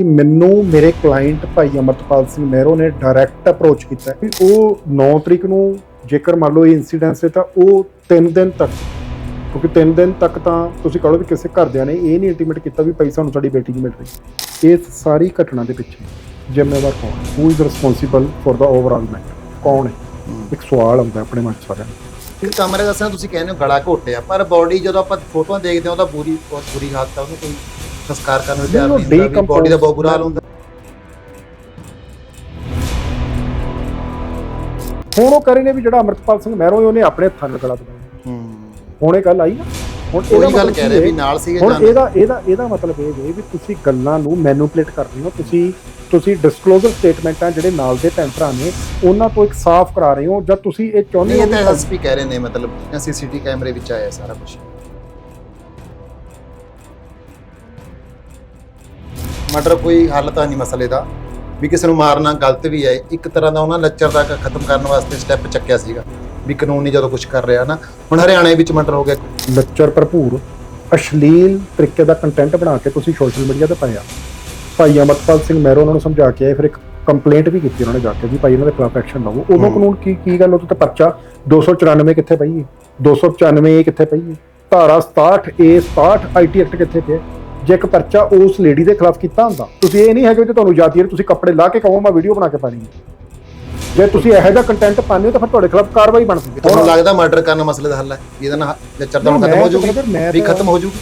ਕਿ ਮੈਨੂੰ ਮੇਰੇ ਕਲਾਇੰਟ ਭਾਈ ਅਮਰਤਪਾਲ ਸਿੰਘ ਮਹਿਰੋ ਨੇ ਡਾਇਰੈਕਟ ਅਪਰੋਚ ਕੀਤਾ ਕਿ ਉਹ 9 ਤਰੀਕ ਨੂੰ ਜੇਕਰ ਮੰਨ ਲਓ ਇਹ ਇਨਸੀਡੈਂਸ ਹੈ ਤਾਂ ਉਹ 3 ਦਿਨ ਤੱਕ ਕਿਉਂਕਿ 3 ਦਿਨ ਤੱਕ ਤਾਂ ਤੁਸੀਂ ਕਹੋ ਵੀ ਕਿਸੇ ਘਰਦਿਆਂ ਨੇ ਇਹ ਨਹੀਂ ਇੰਟੀਮੇਟ ਕੀਤਾ ਵੀ ਭਾਈ ਸਾਨੂੰ ਸਾਡੀ ਬੇਟੀ ਨਹੀਂ ਮਿਲ ਰਹੀ। ਇਸ ਸਾਰੀ ਘਟਨਾ ਦੇ ਪਿੱਛੇ ਜ਼ਿੰਮੇਵਾਰ ਕੌਣ? ਹੈ who is responsible for the overall matter ਕੌਣ ਹੈ? ਇੱਕ ਸਵਾਲ ਆਉਂਦਾ ਆਪਣੇ ਮਨ 'ਚ ਸਾਰਿਆਂ ਨੂੰ। ਇੱਕ ਕਮਰੇ ਦਾ ਤੁਸੀਂ ਕਹਿੰਦੇ ਹੋ ਗਲਾ ਘੋਟਿਆ ਪਰ ਬਾਡੀ ਜਦੋਂ ਆਪਾਂ ਫੋਟੋਆਂ ਦੇਖਦੇ ਹਾਂ ਉਹਦਾ ਬੁਰੀ ਬਹੁਤ ਬੁਰੀ ਹਾਲਤ ਆ ਉਹਨੂੰ ਕੋਈ ਸੰਸਕਾਰ ਕਰਨ ਨੂੰ ਤਿਆਰ ਨਹੀਂ, ਹੁੰਦਾ ਬਾਡੀ ਦਾ ਬਹੁਤ ਬੁਰਾ ਹਾਲ ਹੁੰਦਾ। ਹੁਣ ਉਹ ਕਰੇ ਨੇ ਵੀ ਜਿਹੜਾ ਅਮਰਤਪਾਲ ਸਿੰਘ ਮਹਿਰੋ ਉਹਨੇ ਆਪਣੇ ਹੱਥਾਂ ਨਾਲ ਗਲਾ ਦਬਾਇਆ। ਹੂੰ। ਹੁਣ ਇਹ ਗੱਲ ਆਈ ਨਾ। ਹੁਣ ਇਹਦਾ ਗੱਲ ਕਹਿ ਰਹੇ ਵੀ? ਨਾਲ ਸੀਗੇ ਹੁਣ ਜਾਨ ਇਹਦਾ ਇਹਦਾ ਇਹਦਾ ਮਤਲਬ ਇਹ ਹੈ ਵੀ ਤੁਸੀਂ ਗੱਲਾਂ ਨੂੰ ਮੈਨੂਪਲੇਟ ਕਰ ਰਹੇ ਹੋ ਤੁਸੀਂ ਤੁਸੀਂ ਡਿਸਕਲੋਜ਼ਰ ਸਟੇਟਮੈਂਟਾਂ ਜਿਹੜੇ ਨਾਲ ਦੇ ਭੈਣ ਭਰਾ ਨੇ ਉਹਨਾਂ ਤੋਂ ਇੱਕ ਸਾਫ਼ ਕਰਾ ਰਹੇ ਹੋ ਜਾਂ ਤੁਸੀਂ ਇਹ ਚਾਹੁੰਦੇ ਹੋ ਇਹ ਤਾਂ ਐਸਪੀ ਕਹਿ ਰਹੇ ਨੇ ਮਤਲਬ ਸੀਸੀਟੀ ਕੈਮਰੇ ਵਿੱਚ ਆਇਆ ਸਾਰਾ ਕੁਝ ਮਟਰ ਕੋਈ ਹੱਲ ਤਾਂ ਨਹੀਂ ਮਸਲੇ ਦਾ। ਵੀ ਕਿਸੇ ਨੂੰ ਮਾਰਨਾ ਗਲਤ ਵੀ ਹੈ ਇੱਕ ਤਰ੍ਹਾਂ ਦਾ ਉਹਨਾਂ ਲੱਚਰ ਦਾ ਖਤਮ ਕਰਨ ਵਾਸਤੇ ਸਟੈਪ ਚੱਕਿਆ ਸੀਗਾ ਵੀ ਕਾਨੂੰਨ ਨਹੀਂ ਜਦੋਂ ਕੁਝ ਕਰ ਰਿਹਾ ਨਾ ਹੁਣ ਹਰਿਆਣੇ ਵਿੱਚ ਮਟਰ ਹੋ ਗਿਆ। ਲੱਚਰ ਭਰਪੂਰ ਅਸ਼ਲੀਲ ਤਰੀਕੇ ਦਾ ਕੰਟੈਂਟ ਬਣਾ ਕੇ ਤੁਸੀਂ ਸੋਸ਼ਲ ਮੀਡੀਆ ਤੇ ਪਾਇਆ। ਭਾਈ ਅਮਰਪਾਲ ਸਿੰਘ ਮਹਿਰੋ ਉਹਨਾਂ ਨੂੰ ਸਮਝਾ ਕੇ ਆਏ ਫਿਰ ਇੱਕ ਕੰਪਲੇਂਟ ਵੀ ਕੀਤੀ ਉਹਨਾਂ ਨੇ ਜਾ ਕੇ ਵੀ ਭਾਈ ਇਹਨਾਂ ਦੇ ਖਿਲਾਫ ਐਕਸ਼ਨ ਲਵੋ। ਉਦੋਂ। ਕਾਨੂੰਨ ਕੀ ਕੀ ਗੱਲ ਉਹ ਤੇ ਪਰਚਾ 294 ਕਿੱਥੇ ਪਈ ਹੈ 295 ਇਹ ਕਿੱਥੇ ਪਈ ਹੈ ਧਾਰਾ 67 ਏ 67 ਆਈਟੀ ਐਕਟ ਕਿੱਥੇ ਪਿਆ? ਜੇ ਇੱਕ ਪਰਚਾ ਉਸ ਲੇਡੀ ਦੇ ਖਿਲਾਫ ਕੀਤਾ ਹੁੰਦਾ ਤੁਸੀਂ ਇਹ ਨਹੀਂ ਹੈਗੇ ਕਿ ਤੁਹਾਨੂੰ ਜਾਤੀ ਹੈ ਤੁਸੀਂ ਕੱਪੜੇ ਲਾ ਕੇ ਕਹੋ ਮੈਂ ਵੀਡੀਓ ਬਣਾ ਕੇ ਪਾਣੀ ਜੇ ਤੁਸੀਂ ਇਹੋ ਜਿਹਾ ਕੰਟੈਂਟ ਪਾਉਂਦੇ ਹੋ ਤਾਂ ਫਿਰ ਤੁਹਾਡੇ ਖਿਲਾਫ ਕਾਰਵਾਈ ਬਣ ਸਕਦੀ ਤੁਹਾਨੂੰ ਲੱਗਦਾ ਮਰਡਰ ਕਰਨ ਮਸਲੇ ਦਾ ਹੱਲ ਹੈ? ਇਹਦਾ ਨਾ ਲੱਚਰ ਦਾ ਹੁਣ ਖਤਮ ਹੋ ਜਾਊਗੀ ਵੀ ਖਤਮ ਹੋ ਜਾਊਗੀ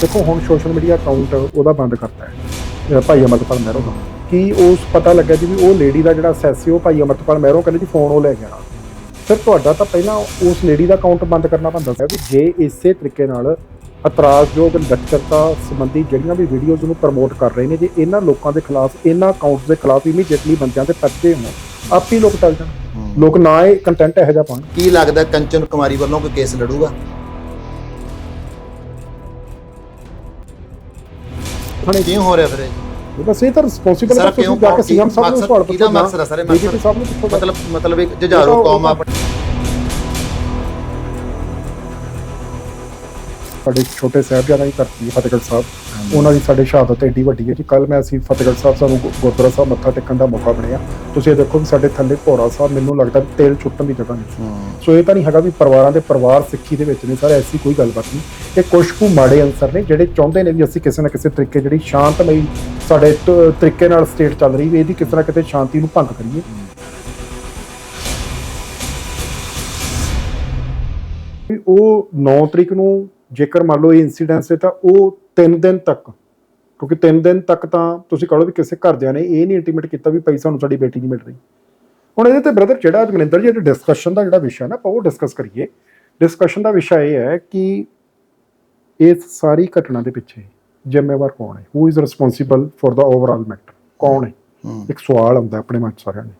ਦੇਖੋ ਹੁਣ ਸੋਸ਼ਲ ਮੀਡੀਆ ਅਕਾਊਂਟ ਉਹਦਾ ਬੰਦ ਕਰਤਾ ਹੈ। ਭਾਈ ਅਮਰਤਪਾਲ ਮਹਿਰੋ ਦਾ। ਕੀ ਉਸ ਪਤਾ ਲੱਗਾ ਜੀ ਵੀ ਉਹ ਲੇਡੀ ਦਾ ਜਿਹੜਾ ਸੈਸ ਉਹ ਭਾਈ ਅਮਰਤਪਾਲ ਮਹਿਰੋ ਕਹਿੰਦੇ ਜੀ ਫੋਨ ਉਹ ਲੈ ਗਿਆ ਫਿਰ ਤੁਹਾਡਾ ਤਾਂ ਪਹਿਲਾਂ ਉਸ ਲੇਡੀ ਦਾ ਅਕਾਊਂਟ ਬੰਦ ਕਰਨਾ ਪੈਂਦਾ ਸੀ ਵੀ ਜੇ ਇਸੇ ਤਰੀਕੇ ਨਾਲ ਇਤਰਾਜ਼ਯੋਗ ਲੱਚਰਤਾ ਸੰਬੰਧੀ ਜਿਹੜੀਆਂ ਵੀ ਵੀਡੀਓਜ਼ ਨੂੰ ਪ੍ਰਮੋਟ ਕਰ ਰਹੇ ਨੇ ਜੇ ਇਹਨਾਂ ਲੋਕਾਂ ਦੇ ਖਿਲਾਫ ਇਹਨਾਂ ਅਕਾਊਂਟਸ ਦੇ ਖਿਲਾਫ ਇਮੀਡੀਏਟਲੀ ਬੰਦਿਆਂ ਤੇ ਪਰਚੇ ਹੋਣ ਆਪ ਹੀ ਲੋਕ ਟਲ ਜਾਣ। ਲੋਕ ਨਾ ਇਹ ਕੰਟੈਂਟ ਇਹੋ ਜਿਹਾ ਪਾਉਣ। ਕੀ ਲੱਗਦਾ ਕੰਚਨ ਕੁਮਾਰੀ ਵੱਲੋਂ ਕੋਈ ਕੇਸ ਲੜੂਗਾ? ਹੁਣ ਕਿਉਂ ਹੋ ਰਿਹਾ ਫਿਰ ਇਹ? ਇਹ ਬਸ ਇਹ ਤਾਂ ਰਿਸਪੌਂਸਿਬਲ ਹੈ ਤੁਸੀਂ ਜਾ ਕੇ ਸੀਐਮ ਸਾਹਿਬ ਨੂੰ ਸਵਾਲ ਕਿਹਦਾ ਪੁੱਛੋ ਮਕਸਦ ਹੈ ਸਰ ਇਹ ਬੀਜੇਪੀ ਮਕਸਦ ਸਾਹਿਬ ਨੂੰ ਪੁੱਛੋ। ਮਤਲਬ ਮਤਲਬ ਇੱਕ ਜੁਝਾਰੂ ਕੌਮ ਆਪਣੀ। ਸਾਡੇ ਛੋਟੇ ਸਾਹਿਬਜ਼ਾਦਾ ਦੀ ਧਰਤੀ ਹੈ ਫਤਿਹਗੜ੍ਹ ਸਾਹਿਬ। ਉਹਨਾਂ ਦੀ ਸਾਡੇ ਸ਼ਹਾਦਤ ਏਡੀ ਵੱਡੀ ਹੈ ਕਿ ਕੱਲ ਮੈਂ ਅਸੀਂ ਫਤਿਹਗੜ੍ਹ ਸਾਹਿਬ ਸਾਨੂੰ ਗੁਰਦੁਆਰਾ ਸਾਹਿਬ ਮੱਥਾ ਟੇਕਣ ਦਾ ਮੌਕਾ ਬਣਿਆ ਤੁਸੀਂ ਇਹ ਦੇਖੋ ਕਿ ਸਾਡੇ ਥੱਲੇ ਭੋਰਾ ਸਾਹਿਬ ਮੈਨੂੰ ਲੱਗਦਾ ਤੇਲ ਛੁੱਟਣ ਦੀ ਜਗ੍ਹਾ ਨਹੀਂ ਸੋ ਇਹ ਤਾਂ ਨਹੀਂ ਹੈਗਾ ਵੀ ਪਰਿਵਾਰਾਂ ਦੇ ਪਰਿਵਾਰ ਸਿੱਖੀ ਦੇ ਵਿੱਚ ਨੇ ਸਾਰੇ ਐਸੀ ਕੋਈ ਗੱਲਬਾਤ ਨਹੀਂ। ਇਹ ਕੁਝ ਕੁ ਮਾੜੇ ਅਨਸਰ ਨੇ ਜਿਹੜੇ ਚਾਹੁੰਦੇ ਨੇ ਵੀ ਅਸੀਂ ਕਿਸੇ ਨਾ ਕਿਸੇ ਤਰੀਕੇ ਜਿਹੜੀ ਸ਼ਾਂਤਮਈ ਸਾਡੇ ਤ- ਤਰੀਕੇ ਨਾਲ ਸਟੇਟ ਚੱਲ ਰਹੀ ਵੀ ਇਹਦੀ ਕਿਸੇ ਨਾ ਕਿਤੇ ਸ਼ਾਂਤੀ ਨੂੰ ਭੰਗ ਕਰੀਏ। ਉਹ 9 ਤਰੀਕ ਨੂੰ ਜੇਕਰ ਮੰਨ ਲਓ ਇਹ ਇਨਸੀਡੈਂਸ ਹੈ ਤਾਂ ਉਹ 3 ਦਿਨ ਤੱਕ ਕਿਉਂਕਿ 3 ਦਿਨ ਤੱਕ ਤਾਂ ਤੁਸੀਂ ਕਹੋ ਵੀ ਕਿਸੇ ਘਰਦਿਆਂ ਨੇ ਇਹ ਨਹੀਂ ਇੰਟੀਮੇਟ ਕੀਤਾ ਵੀ ਭਾਈ ਸਾਨੂੰ ਸਾਡੀ ਬੇਟੀ ਨਹੀਂ ਮਿਲ ਰਹੀ। ਹੁਣ ਇਹਦੇ ਤੇ ਬ੍ਰਦਰ ਜਿਹੜਾ ਜਗਨਿੰਦਰ ਜੀ ਡਿਸਕਸ਼ਨ ਦਾ ਜਿਹੜਾ ਵਿਸ਼ਾ ਨਾ ਆਪਾਂ ਉਹ ਡਿਸਕਸ ਕਰੀਏ। ਡਿਸਕਸ਼ਨ ਦਾ ਵਿਸ਼ਾ ਇਹ ਹੈ ਕਿ ਇਸ ਸਾਰੀ ਘਟਨਾ ਦੇ ਪਿੱਛੇ ਜ਼ਿੰਮੇਵਾਰ ਕੌਣ ਹੈ? Who is responsible for the overall matter ਕੌਣ ਹੈ? ਇੱਕ ਸਵਾਲ ਆਉਂਦਾ ਆਪਣੇ ਮਨ 'ਚ ਸਾਰਿਆਂ ਨੇ।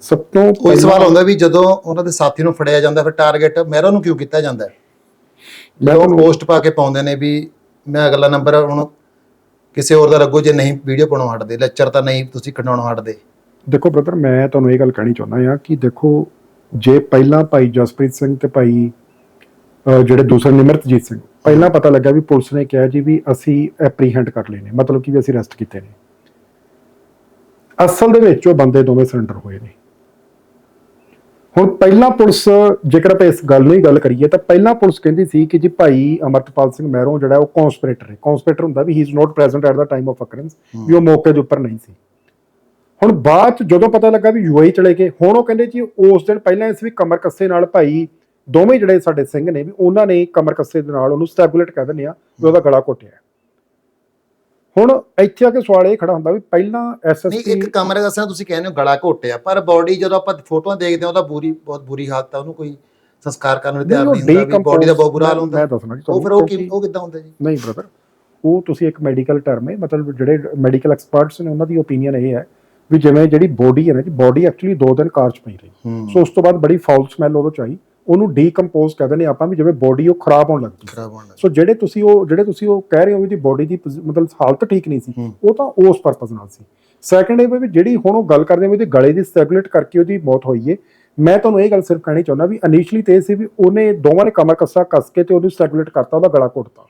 ਸਭ ਤੋਂ ਕੋਈ ਪਹਿਲਾਂ- ਸਵਾਲ ਹੁੰਦਾ ਵੀ ਜਦੋਂ ਉਹਨਾਂ ਦੇ ਸਾਥੀ ਨੂੰ ਫੜਿਆ ਜਾਂਦਾ ਫਿਰ ਟਾਰਗੇਟ ਮਹਿਰੋਂ ਨੂੰ ਕਿਉਂ ਕੀਤਾ ਜਾਂਦਾ ਹੈ? ਤੁਹਾਨੂੰ- ਪੋਸਟ ਪਾ ਕੇ ਪਾਉਂਦੇ ਨੇ ਵੀ ਮੈਂ ਅਗਲਾ ਨੰਬਰ ਹੁਣ ਕਿਸੇ ਹੋਰ ਦਾ ਲੱਗੋ ਜੇ ਨਹੀਂ ਵੀਡੀਓ ਪਾਉਣੋਂ ਹਟਦੇ ਲੈਕਚਰ ਤਾਂ ਨਹੀਂ ਤੁਸੀਂ ਕਢਾਉਣੋਂ ਹਟਦੇ। ਦੇਖੋ ਬ੍ਰਦਰ ਮੈਂ ਤੁਹਾਨੂੰ ਇਹ ਗੱਲ ਕਹਿਣੀ ਚਾਹੁੰਦਾ ਹਾਂ ਕਿ ਦੇਖੋ ਜੇ ਪਹਿਲਾਂ ਭਾਈ ਜਸਪ੍ਰੀਤ ਸਿੰਘ ਤੇ ਭਾਈ ਜਿਹੜੇ ਦੂਸਰੇ ਨਿਮਰਤਜੀਤ ਸਿੰਘ ਪਹਿਲਾਂ ਪਤਾ ਲੱਗਾ ਵੀ ਪੁਲਿਸ ਨੇ ਕਿਹਾ ਜੀ ਵੀ ਅਸੀਂ ਐਪਰੀਹੈਂਡ ਕਰ ਲਏ ਨੇ ਮਤਲਬ ਕਿ ਵੀ ਅਸੀਂ ਅਰੈਸਟ ਕੀਤੇ ਨੇ। ਅਸਲ ਦੇ ਵਿੱਚ ਉਹ ਬੰਦੇ ਦੋਵੇਂ ਸਰੈਂਡਰ ਹੋਏ ਨੇ। ਹੁਣ ਪਹਿਲਾਂ ਪੁਲਿਸ ਜੇਕਰ ਆਪਾਂ ਇਸ ਗੱਲ ਨੂੰ ਹੀ ਗੱਲ ਕਰੀਏ ਤਾਂ ਪਹਿਲਾਂ ਪੁਲਿਸ ਕਹਿੰਦੀ ਸੀ ਕਿ ਜੀ ਭਾਈ ਅਮਰਤਪਾਲ ਸਿੰਘ ਮਹਿਰੋਂ ਜਿਹੜਾ ਉਹ ਕਨਸਪੀਰੇਟਰ ਹੈ। ਕਨਸਪੀਰੇਟਰ ਹੁੰਦਾ ਵੀ he is not present at the time of occurrence ਵੀ ਉਹ ਮੌਕੇ ਦੇ ਉੱਪਰ ਨਹੀਂ ਸੀ। ਹੁਣ ਬਾਅਦ ਚ ਜਦੋਂ ਪਤਾ ਲੱਗਾ ਵੀ ਯੂਆਈ ਚਲੇ ਗਏ ਹੁਣ ਉਹ ਕਹਿੰਦੇ ਜੀ ਉਸ ਦਿਨ ਪਹਿਲਾਂ ਇਸ ਵੀ ਕਮਰ ਕੱਸੇ ਨਾਲ ਭਾਈ ਦੋਵੇਂ ਜਿਹੜੇ ਸਾਡੇ ਸਿੰਘ ਨੇ ਵੀ ਉਹਨਾਂ ਨੇ ਕਮਰ ਕੱਸੇ ਦੇ ਨਾਲ ਉਹਨੂੰ ਸਟੈਬੂਲੇਟ ਕਹਿ ਦਿੰਦੇ ਆ ਵੀ ਉਹਦਾ ਗਲਾ ਘੋਟਿਆ। ਹੁਣ ਇੱਥੇ ਆ ਕੇ ਸਵਾਲ ਇਹ ਖੜਾ ਹੁੰਦਾ ਵੀ ਪਹਿਲਾਂ ਨਹੀਂ ਐਸਐਸਪੀ ਇੱਕ ਕਮਰੇ ਦੱਸਣਾ ਤੁਸੀਂ ਕਹਿੰਦੇ ਹੋ ਗਲਾ ਘੋਟਿਆ ਪਰ ਬਾਡੀ ਜਦੋਂ ਆਪਾਂ ਫੋਟੋਆਂ ਦੇਖਦੇ ਹਾਂ ਉਹਦਾ ਬੁਰੀ ਬਹੁਤ ਬੁਰੀ ਹਾਲਤ ਆ ਉਹਨੂੰ ਕੋਈ ਸੰਸਕਾਰ ਕਰਨ ਨੂੰ ਤਿਆਰ ਨਹੀਂ ਹੁੰਦਾ ਬਾਡੀ ਦਾ ਬਹੁਤ ਬੁਰਾ ਹਾਲ ਹੁੰਦਾ। ਮੈਂ ਦੱਸਣਾ ਜੀ ਉਹ ਫਿਰ ਉਹ ਕੀ ਉਹ ਕਿੱਦਾਂ ਹੁੰਦਾ ਜੀ? ਨਹੀਂ ਬ੍ਰਦਰ ਉਹ ਤੁਸੀਂ ਇੱਕ ਮੈਡੀਕਲ ਟਰਮ ਹੈ ਮਤਲਬ ਜਿਹੜੇ ਮੈਡੀਕਲ ਐਕਸਪਰਟਸ ਨੇ ਉਹਨਾਂ ਦੀ ਓਪੀਨੀਅਨ ਇਹ ਹੈ ਵੀ ਜਿਵੇਂ ਜਿਹੜੀ ਬੋਡੀ ਹੈ ਨਾ ਜੀ ਬੋਡੀ ਐਕਚੁਅਲੀ ਦੋ ਦਿਨ ਕਾਰ ਚ ਪਈ ਰਹੀ। ਸੋ ਉਸ ਤੋਂ ਬਾਅਦ ਬੜੀ ਫਾਉਲ ਸਮੈਲ ਉਹਦੇ ਚ ਆਈ। ਉਹਨੂੰ ਡੀਕੰਪੋਜ਼ ਕਹਿੰਦੇ ਨੇ ਆਪਾਂ ਵੀ ਜਿਵੇਂ ਬੋਡੀ ਉਹ ਖਰਾਬ ਹੋਣ ਲੱਗੀ ਖਰਾਬ ਹੋਣਾ ਸੋ ਜਿਹੜੇ ਤੁਸੀਂ ਉਹ ਜਿਹੜੇ ਤੁਸੀਂ ਉਹ ਕਹਿ ਰਹੇ ਹੋ ਵੀ ਦੀ ਬੋਡੀ ਦੀ ਮਤਲਬ ਹਾਲਤ ਠੀਕ ਨਹੀਂ ਸੀ। ਉਹ ਤਾਂ ਉਸ ਪਰਪਸ ਨਾਲ ਸੀ। ਸੈਕੰਡ ਇਹ ਵੀ ਜਿਹੜੀ ਹੁਣ ਉਹ ਗੱਲ ਕਰਦੇ ਆ ਵੀ ਉਹਦੇ ਗਲੇ ਦੀ ਸਟੈਬਿਲਿਟ ਕਰਕੇ ਉਹਦੀ ਮੌਤ ਹੋਈ ਏ ਮੈਂ ਤੁਹਾਨੂੰ ਇਹ ਗੱਲ ਸਿਰਫ ਕਹਿਣੀ ਚਾਹੁੰਦਾ ਵੀ ਇਨੀਸ਼ੀਅਲੀ ਤੇ ਸੀ ਵੀ ਉਹਨੇ ਦੋਵਾਂ ਨੇ ਕਮਰ ਕੱਸਾ ਕੱਸ ਕੇ ਤੇ ਉਹਨੂੰ ਸਟੈਗੂਲੇਟ ਕਰਤਾ ਉਹਦਾ ਗਲਾ ਘੁੱਟਤਾ।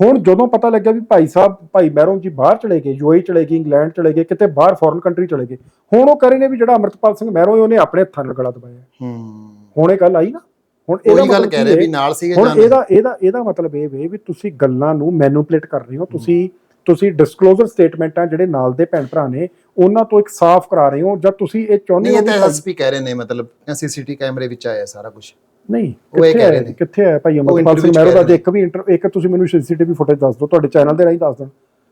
ਹੁਣ ਜਦੋਂ ਪਤਾ ਲੱਗਿਆ ਵੀ ਭਾਈ ਸਾਹਿਬ ਭਾਈ ਮਹਿਰੋਂ ਜੀ ਬਾਹਰ ਚਲੇ ਗਏ ਯੂਏਈ ਚਲੇ ਗਏ ਇੰਗਲੈਂਡ ਚਲੇ ਗਏ ਕਿਤੇ ਬਾਹਰ ਫੋਰਨ ਕੰਟਰੀ ਚਲੇ ਗਏ ਹੁਣ ਉਹ ਕਰੇ ਨੇ ਵੀ ਜਿਹੜਾ ਅਮਰਤਪਾਲ ਸਿੰਘ ਮਹਿਰੋਂ ਉਹਨੇ ਆਪਣੇ ਹੱਥਾਂ ਨਾਲ ਗਲਾ ਦਬਾਇਆ। ਹੂੰ। ਹੁਣ ਇਹ ਗੱਲ ਆਈ ਨਾ ਹੁਣ ਉਹੀ ਗੱਲ ਮਤਲਬ ਕਹਿ ਕੀ ਰਹੇ ਹੈ? ਵੀ ਨਾਲ ਸੀਗੇ ਹੁਣ ਇਹਦਾ ਇਹਦਾ ਇਹਦਾ ਮਤਲਬ ਇਹ ਵੇ ਵੀ ਤੁਸੀਂ ਗੱਲਾਂ ਨੂੰ ਮੈਨੂਪਲੇਟ ਕਰ ਰਹੇ ਹੋ ਤੁਸੀਂ ਤੁਸੀਂ ਡਿਸਕਲੋਜ਼ਰ ਸਟੇਟਮੈਂਟਾਂ ਜਿਹੜੇ ਨਾਲ ਦੇ ਭੈਣ ਭਰਾ ਨੇ ਉਹਨਾਂ ਤੋਂ ਇੱਕ ਸਾਫ਼ ਕਰਾ ਰਹੇ ਹੋ ਜਾਂ ਤੁਸੀਂ ਇਹ ਚਾਹੁੰਦੇ ਨਹੀਂ ਹੋ ਇਹ ਤਾਂ ਵੀ ਐਸਪੀ ਕਹਿ ਰਹੇ ਨੇ ਮਤਲਬ ਸੀਸੀਟੀ ਕੈਮਰੇ ਵਿੱਚ ਆਇਆ ਸਾਰਾ ਕੁਝ ਨਹੀਂ ਉਹ ਇਹ ਕਿੱਥੇ ਕਹਿ ਰਹੇ ਹੈ ਨੇ। ਕਿੱਥੇ ਹੈ ਭਾਈ ਅਮਰਪਾਲ interview ਸਿੰਘ ਚ ਮਹਿਰੋ ਕਹਿ ਦਾ ਰਹੇ ਇੱਕ ਵੀ ਇੰਟਰ ਇੱਕ ਤੁਸੀਂ ਮੈਨੂੰ ਸੀਸੀਟੀਵੀ ਫੁਟੇਜ ਦੱਸ ਦਿਓ ਤੁਹਾਡੇ ਚੈਨਲ ਦੇ ਰਾਹੀਂ ਦੱਸ ਦੇਣ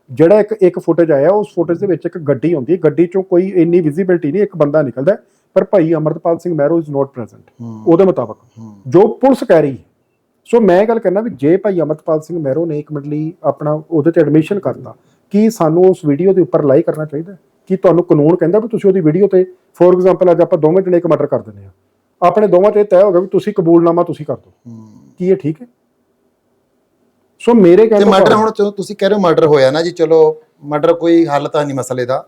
ਜਿਹੜਾ ਇੱਕ ਇੱਕ ਫੁਟੇਜ ਆਇਆ ਉਸ ਫੁਟੇਜ ਦੇ ਵਿੱਚ ਇੱਕ ਗੱਡੀ ਹੁੰਦੀ ਹੈ ਗੱਡੀ ਚੋਂ ਕੋਈ ਇੰਨੀ ਵਿਜ਼ਿਬਿਲਟੀ ਨਹੀਂ ਇੱਕ ਬੰਦਾ ਨਿਕਲਦਾ ਹੈ, ਪਰ Bhai Amarpal Singh Mehro is not present ਉਹਦੇ ਮੁਤਾਬਕ। ਜੋ ਪੁਲਿਸ ਕਹਿ ਰਹੀ ਸੋ ਮੈਂ ਗੱਲ ਕਰਨਾ ਵੀ ਜੇ ਭਾਈ ਅਮਰਪਾਲ ਸਿੰਘ ਮਹਿਰੋ ਨੇ ਇੱਕ ਮਿੰਟ ਲਈ ਆਪਣਾ ਉਹਦੇ ਤੇ ਐਡਮਿਸ਼ਨ ਕਰਤਾ ਕੀ ਸਾਨੂੰ ਉਸ ਵੀਡੀਓ ਦੇ ਉੱਪਰ ਲਾਈਕ ਕਰਨਾ ਚਾਹੀਦਾ? ਕੀ ਤੁਹਾਨੂੰ ਕਾਨੂੰਨ ਕਹਿੰਦਾ ਵੀ ਤੁਸੀਂ ਉਹਦੀ ਵੀਡੀਓ ਤੇ ਫੋਰ ਐਗਜ਼ਾਮਪਲ ਅੱਜ ਆਪਾਂ ਦੋਵੇਂ ਜਣੇ ਇੱਕ ਮਰਡਰ ਕਰ ਦਿੰਦੇ ਆ ਆਪਣੇ ਦੋਵਾਂ ਇਹ ਤੈਅ ਹੋ ਗਿਆ ਵੀ ਤੁਸੀਂ ਕਬੂਲਨਾਮਾ ਤੁਸੀਂ ਕਰ ਦਿਓ। ਕੀ ਇਹ ਠੀਕ ਹੈ? ਸੋ ਮੇਰੇ ਤੇ ਕਹਿੰਦੇ ਮਰਡਰ ਹੁਣ ਤੁਸੀਂ ਕਹਿ ਰਹੇ ਹੋ ਮਰਡਰ ਹੋਇਆ ਨਾ ਜੀ ਚਲੋ ਮਰਡਰ ਕੋਈ ਹੱਲ ਤਾਂ ਨਹੀਂ ਮਸਲੇ ਦਾ।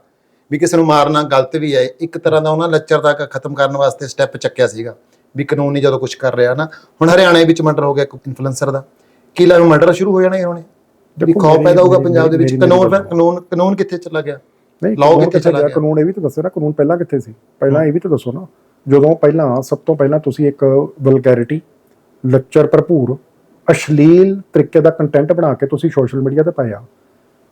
ਵੀ ਕਿਸੇ ਨੂੰ ਮਾਰਨਾ ਗਲਤ ਵੀ ਹੈ ਇੱਕ ਤਰ੍ਹਾਂ ਦਾ ਉਹਨਾਂ ਲੱਚਰਤਾ ਖਤਮ ਕਰਨ ਵਾਸਤੇ ਸਟੈਪ ਚੱਕਿਆ ਸੀਗਾ ਵੀ ਕਾਨੂੰਨ ਨਹੀਂ ਜਦੋਂ ਕੁਝ ਕਰ ਰਿਹਾ ਨਾ ਹੁਣ ਹਰਿਆਣੇ ਵਿੱਚ ਮਰਡਰ ਹੋ ਗਿਆ ਇੱਕ ਇਨਫਲੂਐਂਸਰ ਦਾ ਕੀ ਲੱਗਦਾ ਮਰਡਰ ਸ਼ੁਰੂ ਹੋ ਜਾਣਾ ਇਹ ਹੁਣੇ ਵੀ ਖੌਫ ਮੇਰੀ- ਪੰਜਾਬ ਦੇ ਵਿੱਚ ਕਾਨੂੰਨ ਮੇਰੀ- ਕਾਨੂੰਨ ਕਾਨੂੰਨ ਕਿੱਥੇ ਚਲਾ ਗਿਆ? ਨਹੀਂ ਕਾਨੂੰਨ ਕਿੱਥੇ ਚਲਾ ਗਿਆ? ਕਾਨੂੰਨ ਇਹ ਵੀ ਤਾਂ ਦੱਸੋ ਨਾ ਕਾਨੂੰਨ ਪਹਿਲਾਂ ਕਿੱਥੇ ਸੀ? ਪਹਿਲਾਂ ਇਹ ਵੀ ਤਾਂ ਦੱਸੋ ਨਾ ਜਦੋਂ ਪਹਿਲਾਂ ਸਭ ਤੋਂ ਪਹਿਲਾਂ ਤੁਸੀਂ ਇੱਕ ਵਲਗੈਰਿਟੀ ਲੱਚਰ ਭਰਪੂਰ ਅਸ਼ਲੀਲ ਤਰੀਕੇ ਦਾ ਕੰਟੈਂਟ ਬਣਾ ਕੇ ਤੁਸੀਂ ਸੋਸ਼ਲ ਮੀਡੀਆ ਤੇ ਪਾਇਆ।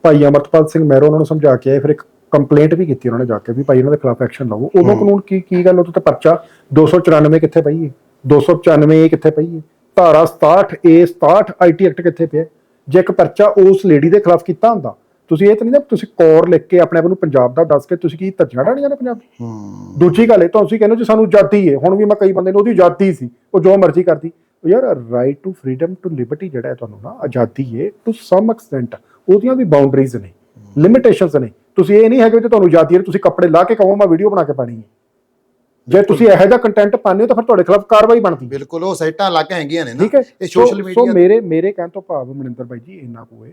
ਭਾਈ ਅਮਰਤਪਾਲ ਸਿੰਘ ਮਹਿਰੋ ਉਹਨਾਂ ਨੂੰ ਸਮਝਾ ਕੇ ਆਏ ਫਿਰ ਇੱਕ ਕੰਪਲੇਂਟ ਵੀ ਕੀਤੀ ਉਹਨਾਂ ਨੇ ਜਾ ਕੇ ਵੀ ਭਾਈ ਇਹਨਾਂ ਦੇ ਖਿਲਾਫ ਐਕਸ਼ਨ ਲਵੋ ਉਦੋਂ ਕਾਨੂੰਨ ਕੀ ਕੀ ਗੱਲ ਉਹ ਤੇ ਪਰਚਾ 294 ਕਿੱਥੇ ਪਈ ਹੈ 295 ਏ ਕਿੱਥੇ ਪਈ ਹੈ ਧਾਰਾ 67 ਏ 67 ਆਈਟੀ ਐਕਟ ਕਿੱਥੇ ਪਿਆ? ਜੇ ਇੱਕ ਪਰਚਾ ਉਸ ਲੇਡੀ ਦੇ ਖਿਲਾਫ ਕੀਤਾ ਹੁੰਦਾ ਤੁਸੀਂ ਇਹ ਤਾਂ ਨਹੀਂ ਨਾ ਤੁਸੀਂ ਕੌਰ ਲਿਖ ਕੇ ਆਪਣੇ ਆਪ ਨੂੰ ਪੰਜਾਬ ਦਾ ਦੱਸ ਕੇ ਤੁਸੀਂ ਕੀ ਧੱਜੀਆਂ ਡਾਣੀਆਂ ਨੇ ਪੰਜਾਬ? ਦੀ? ਹੂੰ। ਦੂਜੀ ਗੱਲ ਇਹ ਤੁਸੀਂ ਕਹਿੰਦੇ ਜੀ ਸਾਨੂੰ ਜਾਤੀ ਹੈ ਹੁਣ ਵੀ ਮੈਂ ਕਈ ਬੰਦੇ ਨੂੰ ਉਹਦੀ ਜਾਤੀ ਸੀ ਉਹ ਜੋ ਮਰਜ਼ੀ ਕਰਦੀ। ਯਾਰ right to freedom to liberty ਜਿਹੜਾ ਹੈ ਤੁਹਾਨੂੰ ਨਾ ਆਜ਼ਾਦੀ ਹੈ ਟੂ ਸਮ ਐਕਸਟੈਂਟ ਉਹਦੀਆਂ ਵੀ ਬਾਉਂਡਰੀਜ਼ ਨੇ ਲਿਮਿਟੇਸ਼ਨਸ ਨੇ। ਤੁਸੀਂ ਇਹ ਨਹੀਂ ਹੈਗੇ ਕਿ ਤੁਹਾਨੂੰ ਆਜ਼ਾਦੀ ਹੈ ਤੁਸੀਂ ਕੱਪੜੇ ਲਾ ਕੇ ਕਹੋ ਮੈਂ ਵੀਡੀਓ ਬਣਾ ਕੇ ਪਾਣੀ ਹੈ। ਜੇ ਤੁਸੀਂ ਇਹੋ ਜਿਹਾ ਕੰਟੈਂਟ ਪਾਉਂਦੇ ਹੋ ਤਾਂ ਫਿਰ ਤੁਹਾਡੇ ਖਿਲਾਫ ਕਾਰਵਾਈ ਬਣਦੀ ਹੈ। ਬਿਲਕੁਲ ਉਹ ਸਾਈਟਾਂ ਅਲੱਗ ਹੈਗੀਆਂ ਨੇ ਨਾ। ਠੀਕ ਹੈ। ਇਹ ਸੋਸ਼ਲ ਸੋ ਮੀਡੀਆ ਮੇਰੇ ਮੇਰੇ ਕਹਿਣ ਤੋਂ ਭਾਵ ਮਨਿੰਦਰ ਬਾਈ ਜੀ ਇੰਨਾ ਕੁ ਹੈ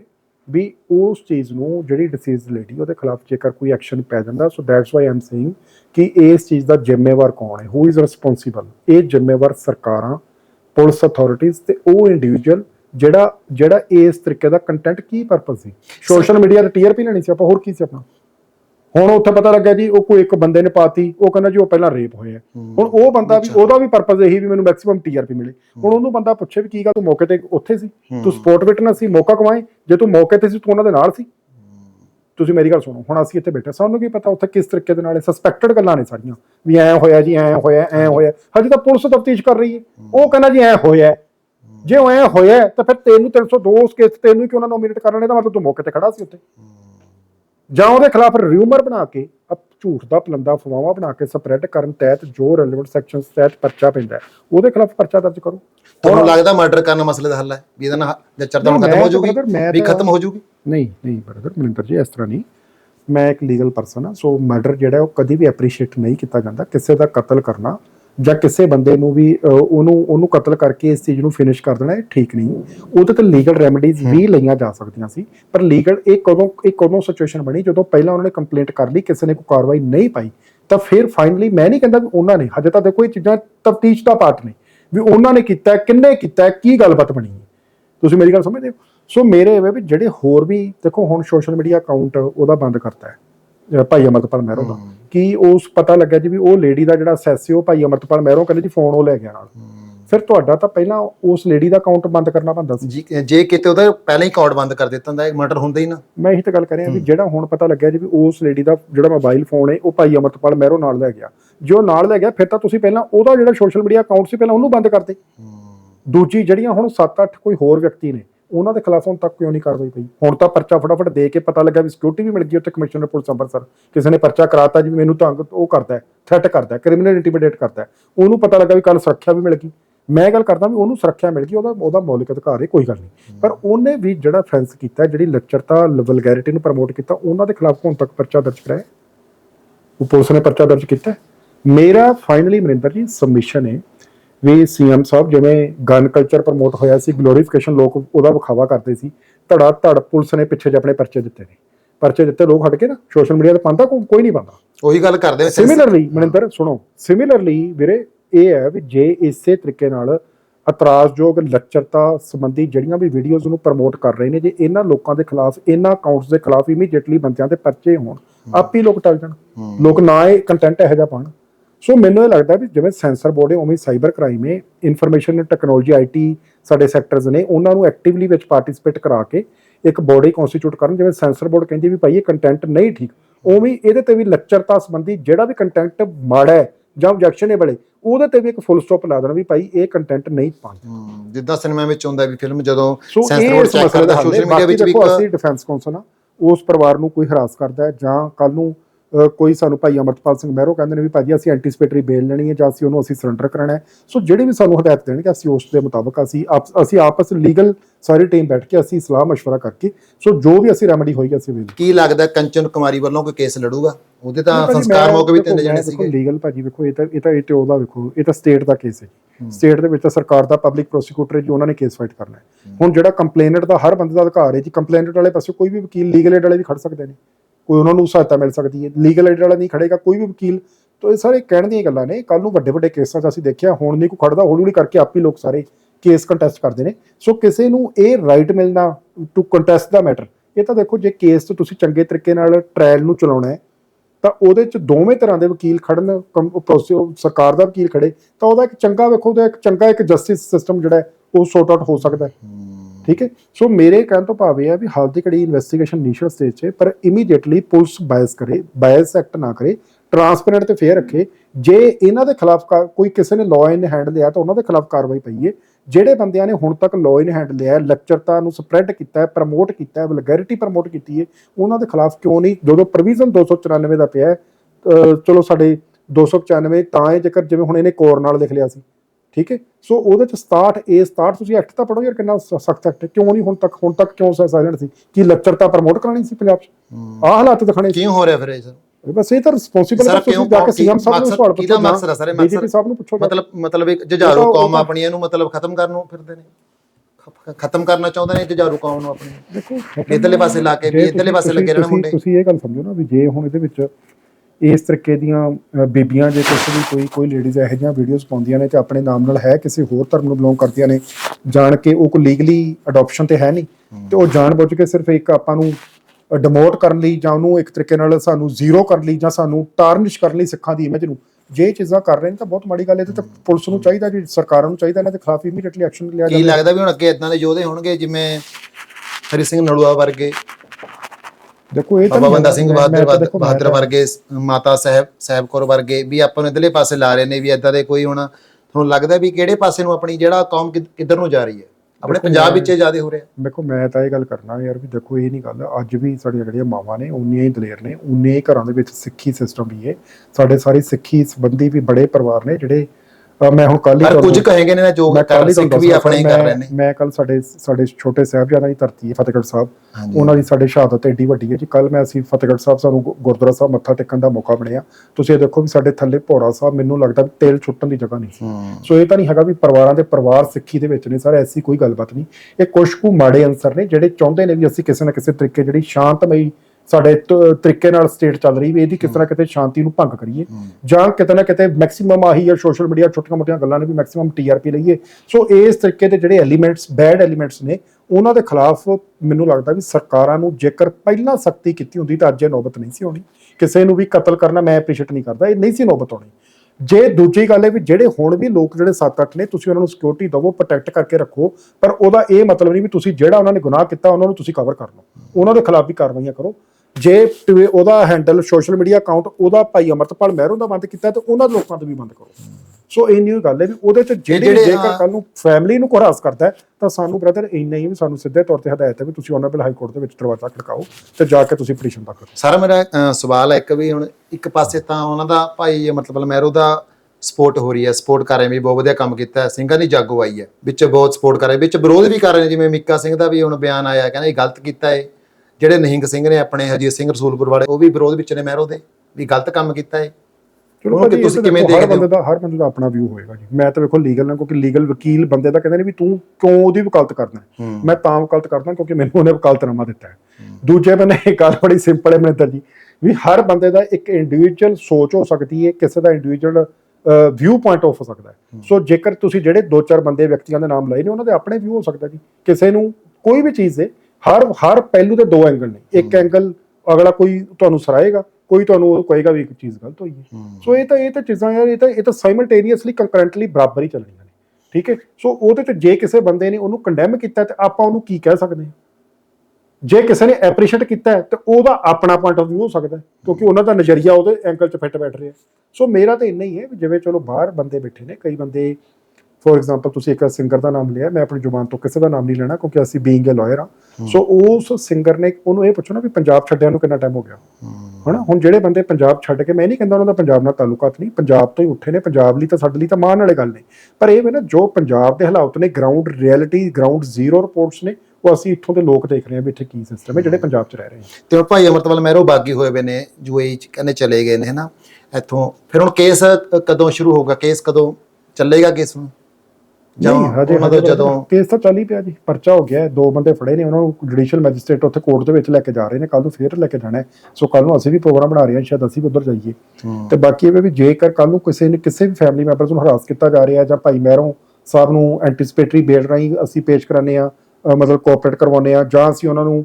ਵੀ ਉਸ ਚੀਜ਼ ਨੂੰ ਜਿਹੜੀ ਡਿਸੀਜ਼ ਲੇਡੀ ਉਹਦੇ ਖਿਲਾਫ ਜੇਕਰ ਕੋਈ ਐਕਸ਼ਨ ਪੈ ਜਾਂਦਾ so that's why I'm saying ਕਿ ਇਸ ਚੀਜ਼ ਦਾ ਜ਼ਿੰਮੇਵਾਰ ਕੌਣ ਹੈ? ਹੂ ਇਜ਼ ਰਿਸਪੌਂਸਿਬਲ ਇਹ ਜ਼ਿੰਮੇਵਾਰ ਸਰਕਾਰਾਂ ਪੁਲਿਸ ਅਥਾਰਟੀਆਂ ਤੇ ਉਹ ਇੰਡੀਵਿਜੂਅਲ ਜਿਹੜਾ ਜਿਹੜਾ ਇਸ ਤਰੀਕੇ ਦਾ ਕੰਟੈਂਟ ਕੀ ਪਰਪਸ ਸੀ? ਸੋਸ਼ਲ ਮੀਡੀਆ ਤੇ ਟੀਆਰਪੀ ਲੈਣੀ ਸੀ ਆਪਾਂ ਹੋਰ ਕੀ ਸੀ ਆਪਣਾ? ਹੁਣ ਉੱਥੇ ਪਤਾ ਲੱਗਿਆ ਜੀ ਉਹ ਕੋਈ ਇੱਕ ਬੰਦੇ ਨੇ ਪਾਤੀ ਉਹ ਕਹਿੰਦਾ ਜੀ ਉਹ ਪਹਿਲਾਂ ਰੇਪ ਹੋਇਆ ਹੁਣ ਉਹ ਬੰਦਾ ਵੀ ਉਹਦਾ ਵੀ ਪਰਪਸ ਇਹੀ ਵੀ ਮੈਨੂੰ ਮੈਕਸਿਮਮ ਟੀਆਰਪੀ ਮਿਲੇ। ਹੁਣ ਉਹਨੂੰ ਬੰਦਾ ਪੁੱਛੇ ਵੀ ਕੀ ਗੱਲ ਤੂੰ ਮੌਕੇ ਤੇ ਉੱਥੇ ਸੀ? ਤੂੰ ਸਪੋਰਟ ਵਿਟਨੈਸ ਸੀ ਮੌਕਾ ਕਮਾਏ? ਜੇ ਤੂੰ ਮੌਕੇ ਤੇ ਸੀ ਤੂੰ ਉਹਨਾਂ ਦੇ ਨਾਲ ਸੀ? ਤੁਸੀਂ ਮੇਰੀ ਗੱਲ ਸੁਣੋ ਹੁਣ ਅਸੀਂ ਇੱਥੇ ਬੈਠੇ ਸਾਨੂੰ ਕੀ ਪਤਾ ਉੱਥੇ ਕਿਸ ਤਰੀਕੇ ਦੇ ਨਾਲ ਸਸਪੈਕਟਡ ਗੱਲਾਂ ਨੇ ਸਾਰੀਆਂ। ਵੀ ਐ ਹੋਇਆ ਜੀ ਐ ਹੋਇਆ ਐ ਹੋਇਆ। ਹਜੇ ਤਾਂ ਪੁਲਿਸ ਤਫਤੀਸ਼ ਕਰ ਰਹੀ ਹੈ। ਉਹ ਕਹਿੰਦਾ ਜੀ ਐ ਹੋਇਆ। ਜੇ ਉਹ ਐ ਹੋਇਆ ਤਾਂ ਫਿਰ ਤੈਨੂੰ 302 ਉਸ ਕੇਸ ਤੈਨੂੰ ਕਿਉਂ ਨਾ ਨੋਮੀਨੇਟ ਕਰਨ ਇਹਦਾ ਮਤਲਬ ਤੂੰ ਮੌਕੇ ਤੇ ਖੜਾ ਸੀ ਉੱਥੇ। ਜਾਂ ਉਹਦੇ ਖਿਲਾਫ ਰਿਊਮਰ ਬਣਾ ਕੇ ਅਪ ਝੂਠ ਦਾ ਪਲੰਦਾ ਫਵਾਵਾ ਬਣਾ ਕੇ ਸਪਰੈਡ ਕਰਨ ਤਹਿਤ ਜੋ ਰੈਲੇਵੈਂਟ ਸੈਕਸ਼ਨਸ ਤਹਿਤ ਪਰਚਾ ਪੈਂਦਾ ਹੈ, ਉਹਦੇ ਖਿਲਾਫ ਪਰਚਾ ਦਰਜ ਕਰੋ। ਤੁਹਾਨੂੰ ਲੱਗਦਾ ਮਰਡਰ ਕਰਨ ਮਸਲੇ ਦਾ ਹੱਲ ਹੈ? ਵੀ ਇਹਦਾ ਨਾਲ ਜੱਚਰ ਤਾਂ ਨਹੀਂ, ਖਤਮ ਹੋ ਮੈਂ ਵੀ ਖਤਮ ਹੋ ਜਾਊਗੀ ਨਹੀਂ ਨਹੀਂ ਬ੍ਰਦਰ ਮਨਿੰਦਰ ਜੀ ਇਸ ਤਰ੍ਹਾਂ ਨਹੀਂ। ਮੈਂ ਇੱਕ ਲੀਗਲ ਪਰਸਨ ਆ ਸੋ ਮਰਡਰ ਜਿਹੜਾ ਹੈ ਉਹ ਕਦੀ ਵੀ ਐਪਰੀਸ਼ੀਏਟ ਨਹੀਂ ਕੀਤਾ ਜਾਂਦਾ। ਕਿਸੇ ਦਾ ਕਤਲ ਕਰਨਾ ਜਾਂ ਕਿਸੇ ਬੰਦੇ ਨੂੰ ਵੀ ਉਹਨੂੰ ਉਹਨੂੰ ਕਤਲ ਕਰਕੇ ਇਸ ਚੀਜ਼ ਨੂੰ ਫਿਨਿਸ਼ ਕਰ ਦੇਣਾ ਇਹ ਠੀਕ ਨਹੀਂ। ਉਹਦੇ ਤੇ ਲੀਗਲ ਰੈਮਡੀਜ਼ ਵੀ ਲਈਆਂ ਜਾ ਸਕਦੀਆਂ ਸੀ ਪਰ ਲੀਗਲ ਇਹ ਕਦੋਂ ਇਹ ਕਦੋਂ ਸਿਚੁਏਸ਼ਨ ਬਣੀ? ਜਦੋਂ ਪਹਿਲਾਂ ਉਹਨਾਂ ਨੇ ਕੰਪਲੇਂਟ ਕਰ ਲਈ ਕਿਸੇ ਨੇ ਕੋਈ ਕਾਰਵਾਈ ਨਹੀਂ ਪਾਈ ਤਾਂ ਫਿਰ ਫਾਈਨਲੀ ਮੈਂ ਨਹੀਂ ਕਹਿੰਦਾ ਉਹਨਾਂ ਨੇ ਹਜੇ ਤਾਂ ਦੇਖੋ ਇਹ ਚੀਜ਼ਾਂ ਤਫਤੀਸ਼ ਦਾ ਪਾਰਟ ਨੇ ਵੀ ਉਹਨਾਂ ਨੇ ਕੀਤਾ ਕਿੰਨੇ ਕੀਤਾ ਕੀ ਗੱਲਬਾਤ ਬਣੀ ਤੁਸੀਂ ਮੇਰੀ ਗੱਲ ਸਮਝਦੇ ਹੋ? ਸੋ ਮੇਰੇ ਇਹ ਵੀ ਜਿਹੜੇ ਹੋਰ ਵੀ ਦੇਖੋ ਹੁਣ ਸੋਸ਼ਲ ਮੀਡੀਆ ਅਕਾਊਂਟ ਉਹਦਾ ਬੰਦ ਕਰਤਾ ਹੈ। ਭਾਈ ਅਮਰਤਪਾਲ ਮਹਿਰੋ ਦਾ ਕੀ ਉਸ ਪਤਾ ਲੱਗਿਆ ਜੀ ਵੀ ਉਹ ਲੇਡੀ ਦਾ ਜਿਹੜਾ ਸੈਸ ਉਹ ਭਾਈ ਅਮਰਤਪਾਲ ਮਹਿਰੋ ਕਹਿੰਦੇ ਜੀ ਫੋਨ ਉਹ ਲੈ ਗਿਆ ਨਾਲ। ਫਿਰ ਤੁਹਾਡਾ ਤਾਂ ਪਹਿਲਾਂ ਉਸ ਲੇਡੀ ਦਾ ਅਕਾਊਂਟ ਬੰਦ ਕਰਨਾ ਪੈਂਦਾ ਸੀ। ਜੀ ਜੇ ਕਿਤੇ ਉਹਦਾ ਪਹਿਲਾਂ ਹੀ ਕਾਰਡ ਬੰਦ ਕਰ ਦਿੱਤਾ ਹੁੰਦਾ ਇਹ ਮਰਡਰ ਹੁੰਦਾ ਹੀ ਨਾ। ਮੈਂ ਇਹੀ ਤਾਂ ਗੱਲ ਕਰ ਰਿਹਾ ਵੀ ਜਿਹੜਾ ਹੁਣ ਪਤਾ ਲੱਗਿਆ ਜੀ ਵੀ ਉਸ ਲੇਡੀ ਦਾ ਜਿਹੜਾ ਮੋਬਾਈਲ ਫੋਨ ਹੈ ਉਹ ਭਾਈ ਅਮਰਤਪਾਲ ਮਹਿਰੋ ਨਾਲ ਲੈ ਗਿਆ। ਜੇ ਨਾਲ ਲੈ ਗਿਆ ਫਿਰ ਤਾਂ ਤੁਸੀਂ ਪਹਿਲਾਂ ਉਹਦਾ ਜਿਹੜਾ ਸੋਸ਼ਲ ਮੀਡੀਆ ਅਕਾਊਂਟ ਸੀ ਪਹਿਲਾਂ ਉਹਨੂੰ ਬੰਦ ਕਰਦੇ ਦੂਜੀ ਜਿਹੜੀਆਂ ਹੁਣ 7-8 ਕੋਈ ਹੋਰ ਵਿਅਕਤੀ ਨੇ ਉਹਨਾਂ ਦੇ ਖਿਲਾਫ ਹੁਣ ਤੱਕ ਕਿਉਂ ਨਹੀਂ ਕਾਰਵਾਈ ਪਈ। ਹੁਣ ਤਾਂ ਪਰਚਾ ਫਟਾਫਟ ਦੇ ਕੇ ਪਤਾ ਲੱਗਾ ਵੀ ਸਿਕਿਉਰਿਟੀ ਵੀ ਮਿਲ ਗਈ ਉੱਥੇ ਕਮਿਸ਼ਨਰ ਪੁਲਿਸ ਅੰਮ੍ਰਿਤਸਰ। ਕਿਸੇ ਨੇ ਪਰਚਾ ਕਰਾਤਾ ਜੀ ਮੈਨੂੰ ਤੰਗ ਉਹ ਕਰਦਾ ਹੈ ਥ੍ਰੈਟ ਕਰਦਾ ਹੈ ਕ੍ਰਿਮੀਨਲ ਇੰਟੀਮੀਡੇਟ ਕਰਦਾ ਹੈ। ਉਹਨੂੰ ਪਤਾ ਲੱਗਾ ਵੀ ਕੱਲ ਸੁਰੱਖਿਆ ਵੀ ਮਿਲ ਗਈ। ਮੈਂ ਗੱਲ ਕਰਦਾ ਵੀ ਉਹਨੂੰ ਸੁਰੱਖਿਆ ਮਿਲ ਗਈ ਉਹਦਾ ਉਹਦਾ ਮੌਲਿਕ ਅਧਿਕਾਰ ਹੈ ਕੋਈ ਗੱਲ ਨਹੀਂ। ਪਰ ਉਹਨੇ ਵੀ ਜਿਹੜਾ ਫੈਂਸ ਕੀਤਾ ਜਿਹੜੀ ਲੱਚਰਤਾ ਵਲਗੈਰਿਟੀ ਨੂੰ ਪ੍ਰਮੋਟ ਕੀਤਾ ਉਹਨਾਂ ਦੇ ਖਿਲਾਫ ਹੁਣ ਤੱਕ ਪਰਚਾ ਦਰਜ ਕਰਾਇਆ ਉਹ ਪੁਲਿਸ ਨੇ ਪਰਚਾ ਦਰਜ ਕੀਤਾ। ਮੇਰਾ ਫਾਈਨਲੀ ਮਨਿੰਦਰ ਜੀ ਸਬਮਿਸ਼ਨ ਹੈ। ਵੀ ਸੀਐਮ ਸਾਹਿਬ ਜਿਵੇਂ ਗਨ ਕਲਚਰ ਪ੍ਰਮੋਟ ਹੋਇਆ ਸੀ ਗਲੋਰੀਫਿਕੇਸ਼ਨ ਲੋਕ ਉਹਦਾ ਵਿਖਾਵਾ ਕਰਦੇ ਸੀ ਧੜਾ ਧੜ ਪੁਲਿਸ ਨੇ ਪਿੱਛੇ ਜੇ ਆਪਣੇ ਪਰਚੇ ਦਿੱਤੇ ਨੇ। ਪਰਚੇ ਦਿੱਤੇ ਲੋਕ ਹਟ ਕੇ ਨਾ ਸੋਸ਼ਲ ਮੀਡੀਆ ਤੇ ਪਾਉਂਦਾ ਕੋਈ ਨਹੀਂ ਪਾਉਂਦਾ। ਉਹੀ ਗੱਲ ਕਰਦੇ ਆ ਸਿਮਿਲਰਲੀ ਮਨਿੰਦਰ ਸੁਣੋ ਸਿਮਿਲਰਲੀ ਵੀਰੇ ਇਹ ਹੈ ਵੀ ਜੇ ਇਸੇ ਤਰੀਕੇ ਨਾਲ ਇਤਰਾਜ਼ਯੋਗ ਲੱਚਰਤਾ ਸੰਬੰਧੀ ਜਿਹੜੀਆਂ ਵੀ ਵੀਡੀਓਜ਼ ਨੂੰ ਪ੍ਰਮੋਟ ਕਰ ਰਹੇ ਨੇ ਜੇ ਇਹਨਾਂ ਲੋਕਾਂ ਦੇ ਖਿਲਾਫ ਇਹਨਾਂ ਅਕਾਊਂਟਸ ਦੇ ਖਿਲਾਫ ਇਮੀਡੀਏਟਲੀ ਬੰਦਿਆਂ ਦੇ ਪਰਚੇ ਹੋਣ ਆਪ ਹੀ ਲੋਕ ਟਲ ਜਾਣ। ਲੋਕ ਨਾ ਇਹ ਕੰਟੈਂਟ ਇਹੋ ਜਿਹਾ ਪਾਉਣ। ਸੋ ਮੈਨੂੰ ਇਹ ਲੱਗਦਾ ਵੀ ਜਿਵੇਂ ਸੈਂਸਰ ਬੋਰਡ ਹੈ ਉਵੇਂ ਸਾਈਬਰ ਕ੍ਰਾਈਮ ਹੈ। ਇਨਫੋਰਮੇਸ਼ਨ ਟੈਕਨੋਲੋਜੀ ਆਈਟੀ ਸਾਡੇ ਸੈਕਟਰਸ ਨੇ ਉਹਨਾਂ ਨੂੰ ਐਕਟਿਵਲੀ ਵਿੱਚ ਪਾਰਟਿਸਿਪੇਟ ਕਰਾ ਕੇ ਇੱਕ ਬੋਡੀ ਕਨਸਟੀਟਿਊਟ ਕਰਨ। ਜਿਵੇਂ ਸੈਂਸਰ ਬੋਰਡ ਕਹਿੰਦੀ ਵੀ ਭਾਈ ਇਹ ਕੰਟੈਂਟ ਨਹੀਂ ਠੀਕ ਉਵੇਂ ਇਹਦੇ ਤੇ ਵੀ ਲੱਚਰਤਾ ਸੰਬੰਧੀ ਜਿਹੜਾ ਵੀ ਕੰਟੈਂਟ ਮਾੜਾ ਹੈ ਜਾਂ ਆਬਜੈਕਸ਼ਨੇਬਲ ਹੈ ਉਹਦੇ ਤੇ ਵੀ ਇੱਕ ਫੁੱਲ ਸਟਾਪ ਲਾ ਦੇਣਾ ਵੀ ਭਾਈ ਇਹ ਕੰਟੈਂਟ ਨਹੀਂ ਹਮ, ਜਿੱਦਾਂ ਸਿਨੇਮਾ ਵਿੱਚ ਹੁੰਦਾ ਵੀ ਫਿਲਮ ਜਦੋਂ ਸੈਂਸਰ ਬੋਰਡ ਚੈੱਕ ਕਰਦਾ ਸੋਸ਼ਲ ਮੀਡੀਆ ਵਿੱਚ ਵੀ ਇੱਕ ਅਸੀਂ ਡਿਫੈਂਸ ਕੌਂਸਲ ਆ ਉਸ ਪਰਿਵਾਰ ਨੂੰ ਕੋਈ ਹਰਾਸ ਕਰਦਾ ਹੈ ਜਾਂ ਕੱਲ ਨੂੰ ਕੋਈ ਸਾਨੂੰ ਭਾਈ ਅਮਰਤਪਾਲ ਸਿੰਘ ਮਹਿਰੋ ਕਹਿੰਦੇ ਨੇ ਵੀ ਭਾਜੀ ਅਸੀਂ ਐਂਟੀਸਪੇਟਰੀ ਬੇਲ ਲੈਣੀ ਹੈ ਜਾਂ ਅਸੀਂ ਉਹਨੂੰ ਅਸੀਂ ਸਰੈਂਡਰ ਕਰਾਣਾ ਹੈ ਸੋ ਜਿਹੜੀ ਵੀ ਸਾਨੂੰ ਹਦਾਇਤ ਦੇਣਗੇ ਅਸੀਂ ਉਸ ਦੇ ਮੁਤਾਬਕ ਅਸੀਂ ਆਪ- ਅਸੀਂ ਆਪਸ ਲੀਗਲ ਸਾਰੀ ਟੀਮ ਬੈਠ ਕੇ ਅਸੀਂ ਸਲਾਹ مشورہ ਕਰਕੇ ਸੋ ਜੋ ਵੀ ਅਸੀਂ ਰੈਮਡੀ ਹੋਏਗੀ ਅਸੀਂ ਵੇਲ ਕੀ ਲੱਗਦਾ ਕੰਚਨ ਕੁਮਾਰੀ ਵੱਲੋਂ ਕੋਈ ਕੇਸ ਲੜੂਗਾ ਉਹਦੇ ਤਾਂ ਸੰਸਕਾਰ ਮੌਕੇ ਵੀ ਤਿੰਨ ਜਣੇ ਸੀਗੇ ਲੀਗਲ ਭਾਜੀ ਵੇਖੋ ਇਹ ਤਾਂ ਇਹ ਤਾਂ ਇਹ ਤੇ ਉਹਦਾ ਵੇਖੋ ਇਹ ਤਾਂ ਸਟੇਟ ਦਾ ਕੇਸ ਹੈ ਸਟੇਟ ਦੇ ਵਿੱਚ ਤਾਂ ਸਰਕਾਰ ਦਾ ਪਬਲਿਕ ਪ੍ਰੋਸੀਕਿਊਟਰ ਹੈ ਜੀ ਉਹਨਾਂ ਨੇ ਕੇਸ ਫਾਈਟ ਕਰਨਾ ਹੈ ਹੁਣ ਜਿਹੜਾ ਕੰਪਲੇਨਟ ਦਾ ਹਰ ਬੰਦੇ ਦਾ ਅਧਿਕਾਰ ਹੈ ਜੀ ਕੰਪਲੇਨਟ ਵਾਲੇ ਪਾਸੇ ਕੋਈ ਵੀ ਵਕੀਲ ਲੀਗਲ ਏਡ ਵਾਲੇ ਵੀ ਖੜ ਸਕਦੇ ਨੇ ਕੋਈ ਉਹਨਾਂ ਨੂੰ ਸਹਾਇਤਾ ਮਿਲ ਸਕਦੀ ਹੈ। ਲੀਗਲ ਏਡ ਵਾਲਾ ਨਹੀਂ ਖੜੇਗਾ, ਕੋਈ ਵੀ ਵਕੀਲ। ਤਾਂ ਇਹ ਸਾਰੇ ਕਹਿਣ ਦੀਆਂ ਗੱਲਾਂ ਨੇ। ਕੱਲ ਨੂੰ ਵੱਡੇ ਵੱਡੇ ਕੇਸਾਂ 'ਚ ਅਸੀਂ ਦੇਖਿਆ, ਹੁਣ ਨਹੀਂ ਕੋਈ ਖੜਦਾ ਹੌਲੀ ਹੌਲੀ ਕਰਕੇ ਆਪ ਹੀ ਲੋਕ ਸਾਰੇ ਕੇਸ ਕੰਟੈਸਟ ਕਰਦੇ ਨੇ। ਸੋ ਕਿਸੇ ਨੂੰ ਇਹ ਰਾਈਟ ਮਿਲਣਾ ਟੂ ਕੰਟੈਸਟ ਦਾ ਮੈਟਰ ਇਹ ਤਾਂ ਦੇਖੋ, ਜੇ ਕੇਸ 'ਚ ਤੁਸੀਂ ਚੰਗੇ ਤਰੀਕੇ ਨਾਲ ਟ੍ਰਾਇਲ ਨੂੰ ਚਲਾਉਣਾ ਹੈ, ਤਾਂ ਉਹਦੇ 'ਚ ਦੋਵੇਂ ਤਰ੍ਹਾਂ ਦੇ ਵਕੀਲ ਖੜਨ ਸਰਕਾਰ ਦਾ ਵਕੀਲ ਖੜੇ, ਤਾਂ ਉਹਦਾ ਇੱਕ ਚੰਗਾ ਵੇਖੋ, ਉਹਦਾ ਇੱਕ ਚੰਗਾ ਇੱਕ ਜਸਟਿਸ ਸਿਸਟਮ ਜਿਹੜਾ ਉਹ ਸੌਟ ਆਊਟ ਹੋ ਸਕਦਾ ਹੈ। ਠੀਕ ਹੈ? ਸੋ ਮੇਰੇ ਕਹਿਣ ਤੋਂ ਭਾਵ ਇਹ ਹੈ ਵੀ ਹਾਲ ਦੀ ਘੜੀ ਇਨਵੈਸਟੀਗੇਸ਼ਨ ਇਨੀਸ਼ੀਅਲ ਸਟੇਜ 'ਚ ਪਰ ਇਮੀਡੀਏਟਲੀ ਪੁਲਿਸ ਬਾਇਸ ਕਰੇ ਬਾਇਸ ਐਕਟ ਨਾ ਕਰੇ ਟਰਾਂਸਪੇਰੈਂਟ ਤੇ ਫੇਅਰ ਰੱਖੇ ਜੇ ਇਹਨਾਂ ਦੇ ਖਿਲਾਫ ਕੋਈ ਕਿਸੇ ਨੇ ਲਾਅ ਇਨ ਹੈਂਡ ਲਿਆ ਤਾਂ ਉਹਨਾਂ ਦੇ ਖਿਲਾਫ ਕਾਰਵਾਈ ਪਈਏ ਜਿਹੜੇ ਬੰਦਿਆਂ ਨੇ ਹੁਣ ਤੱਕ ਲਾਅ ਇਨ ਹੈਂਡ ਲਿਆ ਲੈਕਚਰਤਾ ਨੂੰ ਸਪਰੈਡ ਕੀਤਾ ਹੈ ਪ੍ਰਮੋਟ ਕੀਤਾ ਹੈ ਵਲਗੈਰਿਟੀ ਪ੍ਰਮੋਟ ਕੀਤੀ ਹੈ ਉਹਨਾਂ ਦੇ ਖਿਲਾਫ ਕਿਉਂ ਨਹੀਂ? ਜਦੋਂ ਪ੍ਰੋਵੀਜ਼ਨ 294 ਦਾ ਪਿਆ ਹੈ, ਅਹ ਚਲੋ ਸਾਡੇ 295 ਤਾਂ ਹੈ ਜੇਕਰ ਜਿਵੇਂ ਹੁਣ ਇਹਨੇ ਕੋਰ ਨਾਲ ਲਿਖ ਲਿਆ ਸੀ ਠੀਕ ਹੈ? ਸੋ ਉਹਦੇ ਚ 67 ਏ 67 ਤੁਸੀਂ ਐਕਟ ਤਾਂ ਪੜੋ ਯਾਰ ਕਿੰਨਾ ਸਖਤ ਐਕਟ ਕਿਉਂ ਨਹੀਂ ਹੁਣ ਤੱਕ ਹੁਣ ਤੱਕ ਕਿਉਂ ਸਾਇਲੈਂਟ ਸੀ? ਕੀ ਲੱਚਰਤਾ ਪ੍ਰਮੋਟ ਕਰਾਣੀ ਸੀ ਪੰਜਾਬ 'ਚ? ਆਹ ਹਾਲਾਤ ਦਿਖਾਣੇ ਕਿਉਂ ਹੋ ਰਿਹਾ ਫਿਰ ਇਹ ਸਰ? ਬਸ ਇਹ ਤਾਂ ਰਿਸਪੌਂਸਿਬਲ ਹੈ ਤੁਸੀਂ ਜਾ ਕੇ ਸੀਐਮ ਸਾਹਿਬ ਨੂੰ ਸਵਾਲ ਪੁੱਛੋ ਮਕਸਦ ਹੈ ਸਰ? ਮਕਸਦ- ਸਾਹਿਬ ਨੂੰ ਪੁੱਛੋ। ਮਤਲਬ ਮਤਲਬ ਇੱਕ ਤਾਂ- ਕੌਮ ਉਹ ਆਪਣੀ ਇਹਨੂੰ ਮਤਲਬ ਖਤਮ ਕਰਨ ਨੂੰ ਫਿਰਦੇ ਨੇ। ਖਤਮ ਕਰਨਾ ਚਾਹੁੰਦੇ ਨੇ ਜੁਝਾਰੂ ਕੌਮ ਨੂੰ ਆਪਣੀ। ਦੇਖੋ ਇੱਧਰਲੇ ਪਾਸੇ ਲਾ ਕੇ ਵੀ ਇੱਧਰਲੇ ਪਾਸੇ ਲੱਗੇ ਰਹਿਣ ਮੁੰਡੇ। ਤੁਸੀਂ ਇਹ ਗੱਲ ਸਮਝੋ ਨਾ ਵੀ ਜੇ ਹੁਣ ਇਹਦੇ ਵਿੱਚ ਇਸ ਤਰੀਕੇ ਦੀਆਂ ਬੀਬੀਆਂ ਜੇ ਕੁਛ ਵੀ ਕੋਈ ਕੋਈ ਲੇਡੀਜ਼ ਇਹੋ ਜਿਹੀਆਂ ਵੀਡੀਓਜ਼ ਪਾਉਂਦੀਆਂ ਨੇ ਤੇ ਆਪਣੇ ਨਾਮ ਨਾਲ ਹੈ ਕਿਸੇ ਹੋਰ ਧਰਮ ਨੂੰ ਬਿਲੋਂਗ ਕਰਦੀਆਂ ਨੇ ਜਾਣ ਕੇ ਉਹ ਕੋਈ ਲੀਗਲੀ ਅਡਾਪਸ਼ਨ ਤੇ ਹੈ ਨਹੀਂ ਤੇ ਉਹ ਜਾਣ ਬੁੱਝ ਕੇ ਸਿਰਫ ਇੱਕ ਆਪਾਂ ਨੂੰ ਡਿਮੋਟ ਕਰਨ ਲਈ ਜਾਂ ਉਹਨੂੰ ਇੱਕ ਤਰੀਕੇ ਨਾਲ ਸਾਨੂੰ ਜ਼ੀਰੋ ਕਰਨ ਲਈ ਜਾਂ ਸਾਨੂੰ ਟਾਰਨਿਸ਼ ਕਰਨ ਲਈ ਸਿੱਖਾਂ ਦੀ ਇਮੇਜ ਨੂੰ ਜੇ ਚੀਜ਼ਾਂ ਕਰ ਰਹੇ ਨੇ ਤਾਂ ਬਹੁਤ ਮਾੜੀ ਗੱਲ ਹੈ ਤੇ ਪੁਲਿਸ ਨੂੰ ਚਾਹੀਦਾ ਜੀ ਸਰਕਾਰਾਂ ਨੂੰ ਚਾਹੀਦਾ ਇਹਨਾਂ ਦੇ ਖਿਲਾਫ ਇਮੀਡੀਏਟਲੀ ਐਕਸ਼ਨ ਲਿਆ ਕੀ ਜਾਵੇ। ਲੱਗਦਾ ਵੀ ਹੁਣ ਅੱਗੇ ਇਦਾਂ ਦੇ ਯੋਧੇ ਹੋਣਗੇ ਜਿਵੇਂ ਹਰੀ ਸਿੰਘ ਨਲੂਆ ਵਰਗੇ? ਦੇਖੋ ਇਹ ਤਾਂ ਬਾਬਾ ਬੰਦਾ ਸਿੰਘ ਬਹਾਦਰ ਬਹਾਦਰ ਵਰਗੇ ਮਾਤਾ ਸਾਹਿਬ ਸਾਹਿਬ ਕੌਰ ਵਰਗੇ ਵੀ ਆਪਾਂ ਨੂੰ ਇਧਰਲੇ ਪਾਸੇ ਲਾ ਰਹੇ ਨੇ ਵੀ ਇਦਾਂ ਦੇ ਕੋਈ ਹੁਣ ਤੁਹਾਨੂੰ ਲੱਗਦਾ ਵੀ ਕਿਹੜੇ ਪਾਸੇ ਨੂੰ ਆਪਣੀ ਜਿਹੜਾ ਕੌਮ ਕਿੱਧ- ਕਿੱਧਰ ਨੂੰ ਜਾ ਰਹੀ ਹੈ? ਆਪਣੇ ਪੰਜਾਬ ਵਿੱਚ ਜ਼ਿਆਦਾ ਹੋ ਰਿਹਾ। ਦੇਖੋ ਮੈਂ ਤਾਂ ਇਹ ਗੱਲ ਕਰਨਾ ਯਾਰ ਵੀ ਦੇਖੋ ਇਹ ਨਹੀਂ ਗੱਲ। ਅੱਜ ਵੀ ਸਾਡੀਆਂ ਜਿਹੜੀਆਂ ਮਾਵਾਂ ਨੇ ਉਨੀਆਂ ਹੀ ਦਲੇਰ ਨੇ ਉਨੇ ਹੀ ਘਰਾਂ ਦੇ ਵਿੱਚ ਸਿੱਖੀ ਸਿਸਟਮ ਵੀ ਹੈ। ਸਾਡੇ ਸਾਰੀ ਸਿੱਖੀ ਸੰਬੰਧੀ ਵੀ ਬੜੇ ਪਰਿਵਾਰ ਨੇ ਜਿਹੜੇ ਮੈਂ ਹੁਣ ਕੱਲ ਹੀ ਪਰ ਕੁਝ ਕਹੇਗੇ ਨੇ ਨਾ ਜੋ ਕਰ ਸਿੱਖ ਵੀ ਆਪਣੇ ਹੀ ਕਰ ਰਹੇ ਨੇ ਮੈਂ- ਕੱਲ ਸਾਡੇ ਸਾਡੇ ਛੋਟੇ ਸਾਹਿਬਜ਼ਾਦਾ ਦੀ ਧਰਤੀ ਹੈ ਫਤਿਹਗੜ੍ਹ ਸਾਹਿਬ। ਉਹਨਾਂ ਦੀ ਸਾਡੇ ਸ਼ਹਾਦਤ ਏਡੀ ਵੱਡੀ ਹੈ ਜੀ। ਕੱਲ ਮੈਂ ਅਸੀਂ ਫਤਿਹਗੜ੍ਹ ਸਾਹਿਬ ਸਾਨੂੰ ਗੁਰਦੁਆਰਾ ਸਾਹਿਬ ਮੱਥਾ ਟੇਕਣ ਦਾ ਮੌਕਾ ਬਣਿਆ ਤੁਸੀਂ ਇਹ ਦੇਖੋ ਵੀ ਸਾਡੇ ਥੱਲੇ ਭੋਰਾ ਸਾਹਿਬ ਮੈਨੂੰ ਲੱਗਦਾ ਵੀ ਤੇਲ ਛੁੱਟਣ ਦੀ ਜਗ੍ਹਾ ਨਹੀਂ ਸੀ। ਸੋ ਇਹ ਤਾਂ ਨਹੀਂ ਹੈਗਾ ਵੀ ਪਰਿਵਾਰਾਂ ਦੇ ਪਰਿਵਾਰ ਸਿੱਖੀ ਦੇ ਵਿੱਚ ਨੇ ਸਾਰੇ ਐਸੀ ਕੋਈ ਗੱਲਬਾਤ ਨਹੀਂ। ਇਹ ਕੁਛ ਕੁ ਮਾੜੇ ਅੰਸਰ ਨੇ ਜਿਹੜੇ ਚਾਹੁੰਦੇ ਨੇ ਵੀ ਅਸੀਂ ਕਿਸੇ ਨਾ ਕਿਸੇ ਤਰੀਕੇ ਜਿਹੜੀ ਸ਼ਾਂਤਮਈ ਸਾਡੇ ਤਰੀਕੇ ਨਾਲ ਸਟੇਟ ਚੱਲ ਰਹੀ ਵੀ ਇਹਦੀ ਕਿਸ ਤਰ੍ਹਾਂ ਕਿਤੇ ਸ਼ਾਂਤੀ ਨੂੰ ਭੰਗ ਕਰੀਏ। ਜਾਂ ਕਿਤੇ ਨਾ ਕਿਤੇ ਮੈਕਸਿਮਮ ਆਹੀ ਜਾਂ ਸੋਸ਼ਲ ਮੀਡੀਆ ਛੋਟੀਆਂ ਮੋਟੀਆਂ ਗੱਲਾਂ ਨੇ ਵੀ ਮੈਕਸਿਮਮ ਟੀਆਰਪੀ ਲਈਏ। ਸੋ ਇਸ ਤਰੀਕੇ ਦੇ ਜਿਹੜੇ ਐਲੀਮੈਂਟਸ ਬੈਡ ਐਲੀਮੈਂਟਸ ਨੇ ਉਹਨਾਂ ਦੇ ਖਿਲਾਫ ਮੈਨੂੰ ਲੱਗਦਾ ਵੀ ਸਰਕਾਰਾਂ ਨੂੰ ਜੇਕਰ ਪਹਿਲਾਂ ਸਖਤੀ ਕੀਤੀ ਹੁੰਦੀ ਤਾਂ ਅੱਜ ਇਹ ਨੌਬਤ ਨਹੀਂ ਸੀ ਆਉਣੀ। ਕਿਸੇ ਨੂੰ ਵੀ ਕਤਲ ਕਰਨਾ ਮੈਂ ਐਪਰੀਸ਼ੀਏਟ ਨਹੀਂ ਕਰਦਾ ਇਹ ਨਹੀਂ ਸੀ ਨੌਬਤ ਆਉਣੀ। ਜੇ ਦੂਜੀ ਗੱਲ ਹੈ ਵੀ ਜਿਹੜੇ ਹੁਣ ਵੀ ਲੋਕ ਜਿਹੜੇ 7-8 ਨੇ ਤੁਸੀਂ ਉਹਨਾਂ ਨੂੰ ਸਿਕਿਉਰਿਟੀ ਦਿਵੋ ਪ੍ਰੋਟੈਕਟ ਕਰਕੇ ਰੱਖੋ ਪਰ ਉਹਦਾ ਇਹ ਮਤਲਬ ਨਹੀਂ ਵੀ ਤੁਸੀਂ ਜਿਹੜਾ ਉਹਨਾਂ ਨੇ ਗੁਨਾਹ ਕੀਤਾ ਉਹਨਾਂ ਨੂੰ ਤੁਸੀਂ ਕਵਰ ਕਰ ਲਓ। ਉਹਨਾਂ ਦੇ ਖਿਲਾਫ ਵੀ ਕਾਰਵਾਈਆਂ ਕਰੋ। ਜੇ ਟਵੇ- ਉਹਦਾ ਹੈਂਡਲ ਸੋਸ਼ਲ ਮੀਡੀਆ ਅਕਾਊਂਟ ਉਹਦਾ ਭਾਈ ਅਮਰਤਪਾਲ ਮਹਿਰੋਂ ਦਾ ਬੰਦ ਕੀਤਾ ਤੇ ਉਹਨਾਂ ਦੇ ਲੋਕਾਂ ਤੋਂ ਵੀ ਬੰਦ ਕਰੋ। ਸੋ ਇਹ ਨਿਊ ਗੱਲ ਹੈ ਵੀ ਉਹਦੇ ਚ ਜਿਹੜੇ ਜੇਕਰ। ਕੱਲ ਨੂੰ ਫੈਮਿਲੀ ਨੂੰ ਕੋਈ ਹਰਾਸ ਕਰਦਾ ਹੈ, ਤਾਂ ਸਾਨੂੰ ਬ੍ਰਦਰ ਇੰਨਾ ਹੀ ਵੀ ਸਾਨੂੰ ਸਿੱਧੇ ਤੌਰ ਤੇ ਹਦਾਇਤ ਹੈ ਵੀ ਤੁਸੀਂ ਆਨਰੇਬਲ ਹਾਈ ਕੋਰਟ ਦੇ ਵਿੱਚ ਦਰਵਾਜ਼ਾ ਖੜਕਾਓ ਤੇ ਜਾ ਕੇ ਤੁਸੀਂ ਪਟੀਸ਼ਨ ਦਾਖਲ ਕਰੋ। ਸਾਰਾ ਮੇਰਾ ਸਵਾਲ ਹੈ ਇੱਕ ਵੀ ਹੁਣ ਇੱਕ ਪਾਸੇ ਤਾਂ ਉਹਨਾਂ ਦਾ ਭਾਈ ਮਤਲਬ ਮੈਰੋ ਦਾ ਸਪੋਰਟ ਹੋ ਰਹੀ ਹੈ ਸਪੋਰਟ ਕਰ ਰਹੇ ਵੀ ਬਹੁਤ ਵਧੀਆ ਕੰਮ ਕੀਤਾ ਹੈ ਸਿੰਘਾਂ ਦੀ ਜਾਗੋ ਆਈ ਹੈ ਵਿੱਚ ਬਹੁਤ ਸਪੋਰਟ ਕਰ ਰਹੇ ਵਿੱਚ ਵਿਰੋਧ ਵੀ ਕਰ ਰਹੇ ਜਿਵੇਂ ਮਿੱਕਾ ਸਿੰਘ ਦਾ ਵੀ ਹੁਣ ਬਿਆਨ ਆਇਆ ਕਹਿੰਦਾ ਇਹ ਗਲਤ ਕੀਤਾ ਹੈ। ਜਿਹੜੇ ਨਿਹੰਗ ਸਿੰਘ ਨੇ ਆਪਣੇ ਹਰਜੀਤ ਸਿੰਘ ਰਸੂਲਪੁਰ ਵਾਲੇ ਉਹ ਵੀ ਵਿਰੋਧ ਵਿੱਚ ਨੇ ਮੈਰੋ ਦੇ ਵੀ ਗਲਤ ਕੰਮ ਕੀਤਾ ਹੈ ਚਲੋ ਕਿ ਤੁਸੀਂ ਕਿਵੇਂ ਦੇਖਦੇ ਹੋ? ਬੰਦੇ ਦਾ ਹਰ ਬੰਦੇ ਦਾ ਆਪਣਾ ਵਿਊ ਹੋਏਗਾ ਜੀ। ਮੈਂ ਤਾਂ ਵੇਖੋ ਲੀਗਲ ਨਾ ਕਿਉਂਕਿ ਲੀਗਲ ਵਕੀਲ ਬੰਦੇ ਦਾ ਕਹਿੰਦੇ ਨੇ ਵੀ ਤੂੰ ਕਿਉਂ ਉਹਦੀ ਵਕਾਲਤ ਕਰਦਾ। ਮੈਂ ਤਾਂ ਵਕਾਲਤ ਕਰਦਾ ਕਿਉਂਕਿ ਮੈਨੂੰ ਉਹਨੇ ਵਕਾਲਤਨਾਮਾ ਦਿੱਤਾ ਹੈ। ਦੂਜੇ ਬੰਨੇ ਇੱਕ ਗੱਲ ਬੜੀ ਸਿੰਪਲ ਹੈ ਮਨਿੰਦਰ ਜੀ ਵੀ ਹਰ ਬੰਦੇ ਦਾ ਇੱਕ ਇੰਡੀਵਿਜੂਅਲ ਸੋਚ ਹੋ ਸਕਦੀ ਹੈ ਕਿਸੇ ਦਾ ਇੰਡੀਵਿਜੂਅਲ ਵਿਊ ਪੁਆਇੰਟ ਆਫ ਹੋ ਸਕਦਾ ਹੈ। ਸੋ ਜੇਕਰ ਤੁਸੀਂ ਜਿਹੜੇ ਦੋ ਚਾਰ ਬੰਦੇ ਵਿਅਕਤੀਆਂ ਦੇ ਨਾਮ ਲਏ ਨੇ ਉਹਨਾਂ ਦੇ ਆਪਣੇ ਵਿਊ ਹੋ ਸਕਦਾ ਜੀ। ਕਿਸੇ ਨੂੰ ਕੋਈ ਵੀ ਚੀਜ਼ ਦੇ ਹਰ ਹਰ ਪਹਿਲੂ ਦੇ ਦੋ ਐਂਗਲ ਨੇ। ਇੱਕ ਐਂਗਲ ਅਗਲਾ ਕੋਈ ਤੁਹਾਨੂੰ ਸਰਾਏਗਾ ਕੋਈ ਤੁਹਾਨੂੰ ਉਹ ਕਹੇਗਾ ਵੀ ਇੱਕ ਚੀਜ਼ ਗਲਤ ਹੋਈ ਹੈ। ਸੋ ਇਹ ਤਾਂ ਇਹ ਤਾਂ ਚੀਜ਼ਾਂ ਯਾਰ ਇਹ ਤਾਂ ਇਹ ਤਾਂ ਸਾਈਮਲਟੇਨੀਅਸਲੀ ਕੰਕਰੈਂਟਲੀ ਬਰਾਬਰ ਹੀ ਚੱਲਣੀਆਂ ਨੇ। ਠੀਕ ਹੈ? ਸੋ ਉਹਦੇ ਤੇ ਜੇ ਕਿਸੇ ਬੰਦੇ ਨੇ ਉਹਨੂੰ ਕੰਡੈਮ ਕੀਤਾ ਤੇ ਆਪਾਂ ਉਹਨੂੰ ਕੀ ਕਹਿ ਸਕਦੇ ਹਾਂ? ਜੇ ਕਿਸੇ ਨੇ ਐਪਰੀਸ਼ੀਏਟ ਕੀਤਾ ਤੇ ਉਹਦਾ ਆਪਣਾ ਪੁਆਇੰਟ ਆਫ View ਹੋ ਸਕਦਾ ਕਿਉਂਕਿ ਉਹਨਾਂ ਦਾ ਨਜ਼ਰੀਆ ਉਹਦੇ ਐਂਗਲ 'ਚ ਫਿੱਟ ਬੈਠ ਰਿਹਾ ਸੋ ਮੇਰਾ ਤਾਂ ਇੰਨਾ ਹੀ ਹੈ ਜਿਵੇਂ ਚਲੋ ਬਾਹਰ ਬੰਦੇ ਬੈਠੇ ਨੇ ਕਈ ਬੰਦੇ ਫੋਰ ਐਗਜ਼ਾਮਪਲ ਤੁਸੀਂ ਇੱਕ ਸਿੰਗਰ ਦਾ ਨਾਮ ਲਿਆ ਮੈਂ ਆਪਣੀ ਜ਼ੁਬਾਨ ਤੋਂ ਕਿਸੇ ਦਾ ਨਾਮ ਨਹੀਂ ਲੈਣਾ ਕਿਉਂਕਿ ਅਸੀਂ ਬੀਇੰਗ ਅ ਲਾਇਰ ਆ। ਸੋ ਉਸ ਸਿੰਗਰ ਨੇ ਉਹਨੂੰ ਇਹ ਪੁੱਛੋ ਨਾ ਵੀ ਪੰਜਾਬ ਛੱਡਿਆ ਨੂੰ ਕਿੰਨਾ ਟਾਈਮ ਹੋ ਗਿਆ? ਹਨਾ? ਹੁਣ ਜਿਹੜੇ ਬੰਦੇ ਪੰਜਾਬ ਛੱਡ ਕੇ ਮੈਂ ਨਹੀਂ ਕਹਿੰਦਾ ਉਹਨਾਂ ਦਾ ਪੰਜਾਬ ਨਾਲ ਤਾਲੁਕਾਤ ਨਹੀਂ ਪੰਜਾਬ ਤੋਂ ਹੀ ਉੱਠੇ ਨੇ ਪੰਜਾਬ ਲਈ ਤਾਂ ਸਾਡੇ ਲਈ ਤਾਂ ਮਾਣ ਵਾਲੀ ਗੱਲ ਨੇ। ਪਰ ਇਹ ਵੀ ਨਾ ਜੋ ਪੰਜਾਬ ਦੇ ਹਾਲਾਤ ਨੇ ground reality ground zero reports ਨੇ ਉਹ ਅਸੀਂ ਇੱਥੋਂ ਦੇ ਲੋਕ ਦੇਖ ਰਹੇ ਹਾਂ ਵੀ ਇੱਥੇ ਕੀ ਸਿਸਟਮ ਹੈ ਜਿਹੜੇ ਪੰਜਾਬ 'ਚ ਰਹਿ ਰਹੇ ਹੈ ਤੇ ਹੁਣ ਭਾਈ ਅਮਰਤਪਾਲ ਮਹਿਰੋ ਬਾਗੀ ਹੋਏ ਵੇ ਨੇ ਯੂਏਈ ਚ ਕਹਿੰਦੇ ਚਲੇ ਗਏ ਨੇ ਹਨਾ? ਇੱਥੋਂ ਫਿਰ ਹੁਣ ਕੇਸ ਕਦੋਂ ਸ਼ੁਰੂ ਹੋਊਗਾ? ਕੇਸ ਕਦੋਂ ਚੱਲੇਗਾ ਕੇਸ ਨੂੰ? ਜਾਂ ਹਜੇ ਜਦੋਂ ਕੇਸ ਤਾਂ ਚੱਲ ਹੀ ਪਿਆ ਜੀ ਪਰਚਾ ਹੋ ਗਿਆ ਹੈ, ਦੋ ਬੰਦੇ ਫੜੇ ਨੇ ਉਹਨਾਂ ਨੂੰ ਜੁਡੀਸ਼ੀਅਲ ਮੈਜਿਸਟ੍ਰੇਟ ਉੱਥੇ ਕੋਰਟ ਦੇ ਵਿੱਚ ਲੈ ਕੇ ਜਾ ਰਹੇ ਨੇ ਕੱਲ ਨੂੰ ਫੇਰ ਲੈ ਕੇ ਜਾਣਾ ਹੈ। ਸੋ ਕੱਲ ਨੂੰ ਅਸੀਂ ਵੀ ਪ੍ਰੋਗਰਾਮ ਬਣਾ ਰਹੇ ਹਾਂ ਸ਼ਾਇਦ ਅਸੀਂ ਵੀ ਉੱਧਰ ਜਾਈਏ। ਤੇ ਬਾਕੀ ਇਹ ਵੀ ਜੇਕਰ ਕੱਲ ਨੂੰ ਕਿਸੇ ਨੇ ਕਿਸੇ ਵੀ ਫੈਮਿਲੀ ਮੈਂਬਰਸ ਨੂੰ ਹਰਾਸ ਕੀਤਾ ਜਾ ਰਿਹਾ ਜਾਂ ਭਾਈ ਮਹਿਰੋਂ ਸਾਹਿਬ ਨੂੰ ਐਂਟੀਸਪੇਟਰੀ ਬੇਲ ਰਾਹੀਂ ਅਸੀਂ ਪੇਸ਼ ਕਰਾਨੇ ਆ ਮਤਲਬ ਕੋਆਪਰੇਟ ਕਰਵਾਉਂਦੇ ਆ ਜਾਂ ਅਸੀਂ ਉਹਨਾਂ ਨੂੰ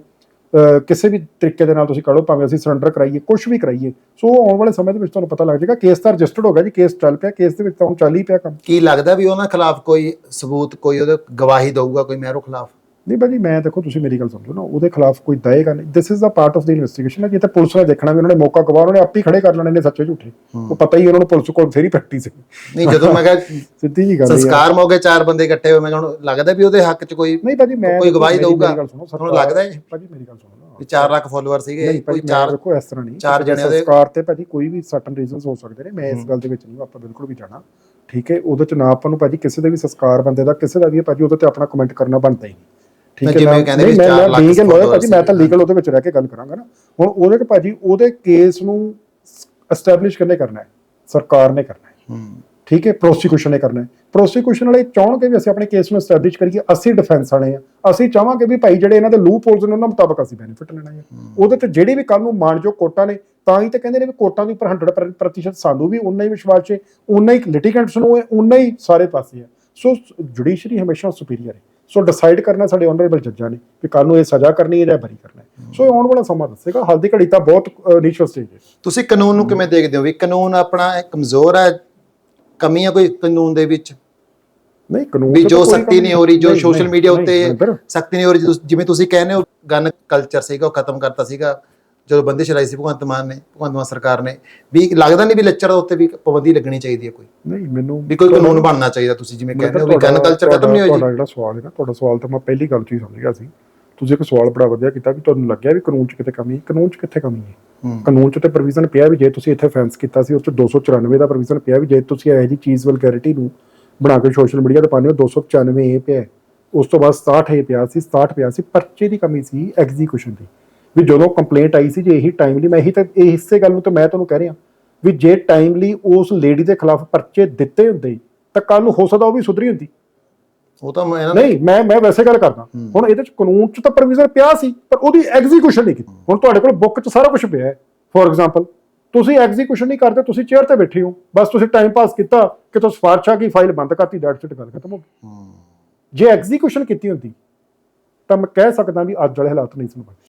ਕਿਸੇ ਵੀ ਤਰੀਕੇ ਦੇ ਨਾਲ ਤੁਸੀਂ ਕਹੋ ਭਾਵੇਂ ਅਸੀਂ ਸਰੈਂਡਰ ਕਰਾਈਏ ਕੁਝ ਵੀ ਕਰਾਈਏ, ਸੋ ਆਉਣ ਵਾਲੇ ਸਮੇਂ ਦੇ ਵਿੱਚ ਤੁਹਾਨੂੰ ਪਤਾ ਲੱਗ ਜਾਏਗਾ ਕੇਸ ਤਾਂ ਰਜਿਸਟਰਡ ਹੋ ਗਿਆ ਜੀ ਕੇਸ ਚੱਲ ਪਿਆ ਕੇਸ ਦੇ ਵਿੱਚ ਤਾਂ ਹੁਣ ਚੱਲ ਹੀ ਪਿਆ ਕੰਮ। ਕੀ ਲੱਗਦਾ ਵੀ ਉਹਨਾਂ ਖਿਲਾਫ ਕੋਈ ਸਬੂਤ, ਕੋਈ ਉਹਦੇ ਗਵਾਹੀ ਦਊਗਾ, ਕੋਈ ਮਹਿਰੋ ਖਿਲਾਫ? ਨਹੀਂ ਭਾਜੀ ਮੈਂ ਦੇਖੋ ਤੁਸੀਂ ਮੇਰੀ ਗੱਲ ਸਮਝੋ ਨਾ ਉਹਦੇ ਖਿਲਾਫ ਕੋਈ ਦਏਗਾ ਨਹੀਂ। This is the part of the investigation ਹੈ ਜੇ ਤਾਂ ਪੁਲਿਸ ਨੇ ਦੇਖਣਾ ਵੀ ਉਹਨਾਂ ਨੇ ਮੌਕਾ ਗਵਾ ਉਹਨਾਂ ਨੇ ਆਪ ਹੀ ਖੜੇ ਕਰ ਲੈਣੇ ਨੇ ਸੱਚੇ ਝੂਠੇ। ਉਹ ਪਤਾ ਹੀ ਉਹਨਾਂ ਨੂੰ ਪੁਲਿਸ ਕੋਲ ਫੇਰੀ ਪ੍ਰੈਕਟਿਸ ਹੈ ਨਹੀਂ ਜਦੋਂ ਮੈਂ ਕਿਹਾ ਸਿੱਧੀ ਜੀ ਗੱਲ ਹੈ ਸੰਸਕਾਰ ਮੌਕੇ ਚਾਰ ਬੰਦੇ ਇਕੱਠੇ ਹੋਏ ਮੈਂ ਕਿਹਾ ਹੁਣ ਲੱਗਦਾ ਵੀ ਉਹਦੇ ਹੱਕ 'ਚ ਕੋਈ ਨਹੀਂ ਭਾਜੀ ਮੈਂ ਕੋਈ ਗਵਾਹੀ ਦਊਗਾ? ਤੁਹਾਨੂੰ ਲੱਗਦਾ ਹੈ? ਭਾਜੀ ਮੇਰੀ ਗੱਲ ਸੁਣੋ ਵੀ 4 ਲੱਖ ਫਾਲੋਅਰ ਸੀਗੇ ਕੋਈ ਭਾਜੀ ਚਾਰ ਚਾਰ ਦੇਖੋ ਇਸ ਤਰ੍ਹਾਂ ਨਹੀਂ। ਚਾਰ ਕਿਸੇ ਦੇ ਜਣਿਆਂ ਦੇ- ਸੰਸਕਾਰ ਤੇ ਭਾਜੀ ਕੋਈ ਵੀ ਸਰਟਨ ਰੀਜ਼ਨਸ ਹੋ ਸਕਦੇ ਨੇ ਮੈਂ ਇਸ ਗੱਲ ਦੇ ਵਿੱਚ ਨਹੀਂ ਆਪਾਂ ਬਿਲਕੁਲ ਵੀ ਜਾਣਾ। ਠੀਕ ਹੈ ਉਹਦੇ ਚ ਨਾ ਆਪਾਂ ਨੂੰ ਭਾਜੀ ਕਿਸੇ ਦੇ ਵੀ ਸੰਸਕਾਰ ਬੰਦੇ ਦਾ ਕਿਸੇ ਦਾ ਵੀ ਭਾਜੀ ਉਹਦੇ ਤੇ ਆਪਣਾ ਕਮੈਂਟ ਕਰਨਾ ਬਣਦਾ ਹੀ ਨਹੀਂ। ਠੀਕ ਮੈਂ ਹੈ ਜਿਵੇਂ ਮੈਂ- ਕਹਿੰਦੇ ਵੀ ਮੈਂ ਚਾਰ ਮੈਂ lakh being a lawyer followers ਭਾਜੀ ਮੈਂ ਤਾਂ। ਲੀਗਲ ਉਹਦੇ ਵਿੱਚ ਰਹਿ ਕੇ ਗੱਲ ਕਰਾਂਗਾ ਨਾ। ਹੁਣ ਉਹਦੇ ਚ ਭਾਜੀ ਉਹਦੇ ਕੇਸ ਨੂੰ ਐਸਟੈਬਲਿਸ਼ ਕਿੰਨੇ ਕਰਨਾ ਹੈ? ਸਰਕਾਰ ਨੇ ਕਰਨਾ ਹੈ। ਹੂੰ। ਠੀਕ ਹੈ ਪ੍ਰੋਸੀਕਿਊਸ਼ਨ ਨੇ ਕਰਨਾ ਹੈ। ਪ੍ਰੋਸੀਕਿਊਸ਼ਨ ਵਾਲੇ ਚਾਹਣਗੇ ਵੀ ਅਸੀਂ ਆਪਣੇ ਕੇਸ ਨੂੰ ਐਸਟੈਬਲਿਸ਼ ਕਰੀਏ ਅਸੀਂ ਡਿਫੈਂਸ ਵਾਲੇ ਆ ਅਸੀਂ ਚਾਹਾਂਗੇ ਵੀ ਭਾਈ ਜਿਹੜੇ ਇਹਨਾਂ ਦੇ ਲੂਪ ਹੋਲਸ ਨੇ ਉਹਨਾਂ ਮੁਤਾਬਕ ਅਸੀਂ ਬੈਨੀਫਿਟ ਲੈਣਾ ਹੈ। ਉਹਦੇ ਤੇ ਜਿਹੜੀ ਵੀ ਕੱਲ ਨੂੰ ਮਾਨਜੋ ਕੋਰਟਾਂ ਨੇ ਤਾਂ ਹੀ ਤਾਂ ਕਹਿੰਦੇ ਨੇ ਵੀ ਕੋਰਟਾਂ ਦੇ ਉੱਪਰ 100% ਪ੍ਰਤੀਸ਼ਤ ਸਾਨੂੰ ਵੀ ਉਨਾ ਹੀ ਵਿਸ਼ਵਾਸ ਹੈ ਉਨਾ ਹੀ ਲਿਟੀਗੈਂਟਸ ਨੂੰ ਹੈ ਉਨਾ ਹੀ ਸਾਰੇ ਪਾਸੇ ਹੈ। ਸੋ ਜੁਡੀਸ਼ਰੀ ਹਮੇਸ਼ਾ ਸੁਪੀਰੀਅਰ ਹੈ। ਸੋ ਡਿਸਾਈਡ ਕਰਨਾ ਸਾਡੇ ਆਨਰੇਬਲ ਜੱਜਾਂ ਨੇ ਕਿ ਕੱਲ ਨੂੰ ਇਹ ਸਜ਼ਾ ਕਰਨੀ ਹੈ ਜਾਂ ਬਰੀ ਕਰਨਾ ਹੈ। ਸੋ ਇਹ ਆਉਣ ਵਾਲਾ ਸਮਾਂ ਦੱਸੇਗਾ। ਹਾਲ ਦੀ ਘੜੀ ਤਾਂ ਬਹੁਤ ਇਨੀਸ਼ੀਅਲ ਸਟੇਜ ਹੈ। ਤੁਸੀਂ ਕਾਨੂੰਨ ਨੂੰ ਕਿਵੇਂ ਦੇਖਦੇ ਹੋ ਵੀ ਕਾਨੂੰਨ ਆਪਣਾ ਕਮਜ਼ੋਰ ਹੈ ਕਮੀਆਂ ਕੋਈ ਕਾਨੂੰਨ ਦੇ ਵਿੱਚ? ਨਹੀਂ ਕਾਨੂੰਨ ਵੀ ਜੋ ਸਖਤੀ ਨਹੀਂ ਹੋ ਰਹੀ ਜੋ ਸੋਸ਼ਲ ਮੀਡੀਆ ਉੱਤੇ ਸਖਤੀ ਨਹੀਂ ਹੋ ਰਹੀ ਜਿਵੇਂ ਤੁਸੀਂ ਕਹਿੰਦੇ ਹੋ ਗਨ ਕਲਚਰ ਸੀਗਾ ਉਹ ਖਤਮ ਕਰਤਾ ਸੀਗਾ। ਜਦੋਂ ਬੰਦਿਸ਼ ਲਾਈ ਸੀ ਭਗਵੰਤ ਮਾਨ ਨੇ ਭਗਵੰਤ ਮਾਨ ਸਰਕਾਰ ਨੇ ਵੀ ਲੱਗਦਾ ਨਹੀਂ ਵੀ ਲੱਚਰ ਦਾ ਉੱਤੇ ਵੀ ਪਾਬੰਦੀ ਲੱਗਣੀ ਚਾਹੀਦੀ ਹੈ ਕੋਈ? ਨਹੀਂ ਮੈਨੂੰ ਵੀ ਕੋਈ ਕਾਨੂੰਨ ਬਣਨਾ ਚਾਹੀਦਾ ਤੁਸੀਂ ਜਿਵੇਂ ਕਹਿੰਦੇ ਹੋ ਵੀ ਗਨ ਤੁਹਾਡਾ- ਕਲਚਰ ਖਤਮ ਨਹੀਂ ਤੁਹਾਡਾ ਜੀ। ਜਿਹੜਾ ਸਵਾਲ ਹੈ ਨਾ ਤੁਹਾਡਾ ਸਵਾਲ ਤਾਂ ਮੈਂ ਪਹਿਲੀ ਗੱਲ 'ਚ ਹੀ ਸਮਝ ਗਿਆ ਸੀ। ਤੁਸੀਂ ਇੱਕ ਸਵਾਲ ਬੜਾ ਵਧੀਆ ਕੀਤਾ ਵੀ ਤੁਹਾਨੂੰ ਲੱਗਿਆ ਵੀ ਕਾਨੂੰਨ 'ਚ ਕਿਤੇ ਕਮੀ ਹੈ? ਕਾਨੂੰਨ 'ਚ ਕਿੱਥੇ ਕਮੀ ਹੈ। ਕਾਨੂੰਨ 'ਚ ਤੇ ਪ੍ਰੋਵੀਜ਼ਨ ਪਿਆ ਵੀ ਜੇ ਤੁਸੀਂ ਇੱਥੇ ਫੈਂਸ ਕੀਤਾ ਸੀ ਉਸ 'ਚ 294 ਦਾ ਪ੍ਰੋਵੀਜ਼ਨ ਪਿਆ ਵੀ ਜੇ ਤੁਸੀਂ ਇਹੋ ਜਿਹੀ ਚੀਜ਼ ਵਲਗੈਰਿਟੀ ਨੂੰ ਬਣਾ ਕੇ ਸੋਸ਼ਲ ਮੀਡੀਆ ਤੇ ਪਾਉਂਦੇ ਹੋ 295 ਇਹ ਪਿਆ। ਉਸ ਤੋਂ ਬਾਅਦ 67 ਇਹ ਪਿਆ ਸੀ 67 ਪਿਆ ਸੀ ਪਰਚੇ ਦੀ ਕਮੀ ਸੀ ਐਗਜ਼ੀਕਿਊਸ਼ਨ ਦੀ। ਵੀ ਜਦੋਂ ਕੰਪਲੇਂਟ ਆਈ ਸੀ ਜੇ ਇਹੀ ਟਾਈਮਲੀ ਮੈਂ ਇਹੀ ਤਾਂ ਇਹ ਹਿੱਸੇ ਗੱਲ ਨੂੰ ਤਾਂ ਮੈਂ ਤੁਹਾਨੂੰ ਕਹਿ ਰਿਹਾ ਵੀ ਜੇ ਟਾਈਮਲੀ ਉਸ ਲੇਡੀ ਦੇ ਖਿਲਾਫ ਪਰਚੇ ਦਿੱਤੇ ਹੁੰਦੇ ਤਾਂ ਕੱਲ ਨੂੰ ਹੋ ਸਕਦਾ ਉਹ ਵੀ ਸੁਧਰੀ ਹੁੰਦੀ। ਉਹ ਤਾਂ ਮੈਂ ਨਹੀਂ ਮੈਂ ਮੈਂ ਵੈਸੇ ਗੱਲ ਕਰਦਾ ਹੁਣ ਇਹਦੇ ਚ ਕਾਨੂੰਨ ਚ ਤਾਂ ਪ੍ਰੋਵੀਜ਼ਨ ਪਿਆ ਸੀ ਪਰ ਉਹਦੀ ਐਗਜ਼ੀਕਿਊਸ਼ਨ ਨਹੀਂ ਕੀਤੀ। ਹੁਣ ਤੁਹਾਡੇ ਕੋਲ ਬੁੱਕ ਚ ਸਾਰਾ ਕੁਝ ਪਿਆ ਹੈ। ਫੋਰ ਐਗਜ਼ਾਮਪਲ ਤੁਸੀਂ ਐਗਜ਼ੀਕਿਊਸ਼ਨ ਨਹੀਂ ਕਰਦੇ ਤੁਸੀਂ ਚੇਅਰ ਤੇ ਬੈਠੇ ਹੋ ਬਸ ਤੁਸੀਂ ਟਾਈਮ ਪਾਸ ਕੀਤਾ ਕਿ ਤੁਸੀਂ ਸਿਫਾਰਸ਼ਾਂ ਕੀ ਫਾਈਲ ਬੰਦ ਕਰਤੀ ਦੈਟਸ ਇਟ ਗੱਲ ਖਤਮ ਹੋ ਗਈ। ਹੂੰ। ਜੇ ਐਗਜ਼ੀਕਿਊਸ਼ਨ ਕੀਤੀ ਹੁੰਦੀ ਤਾਂ ਮੈਂ ਕਹਿ ਸਕਦਾ ਵੀ ਅੱਜ ਵਾਲੇ ਹਾਲਾਤ ਨਹੀਂ ਸੀ ਬਣਦੇ।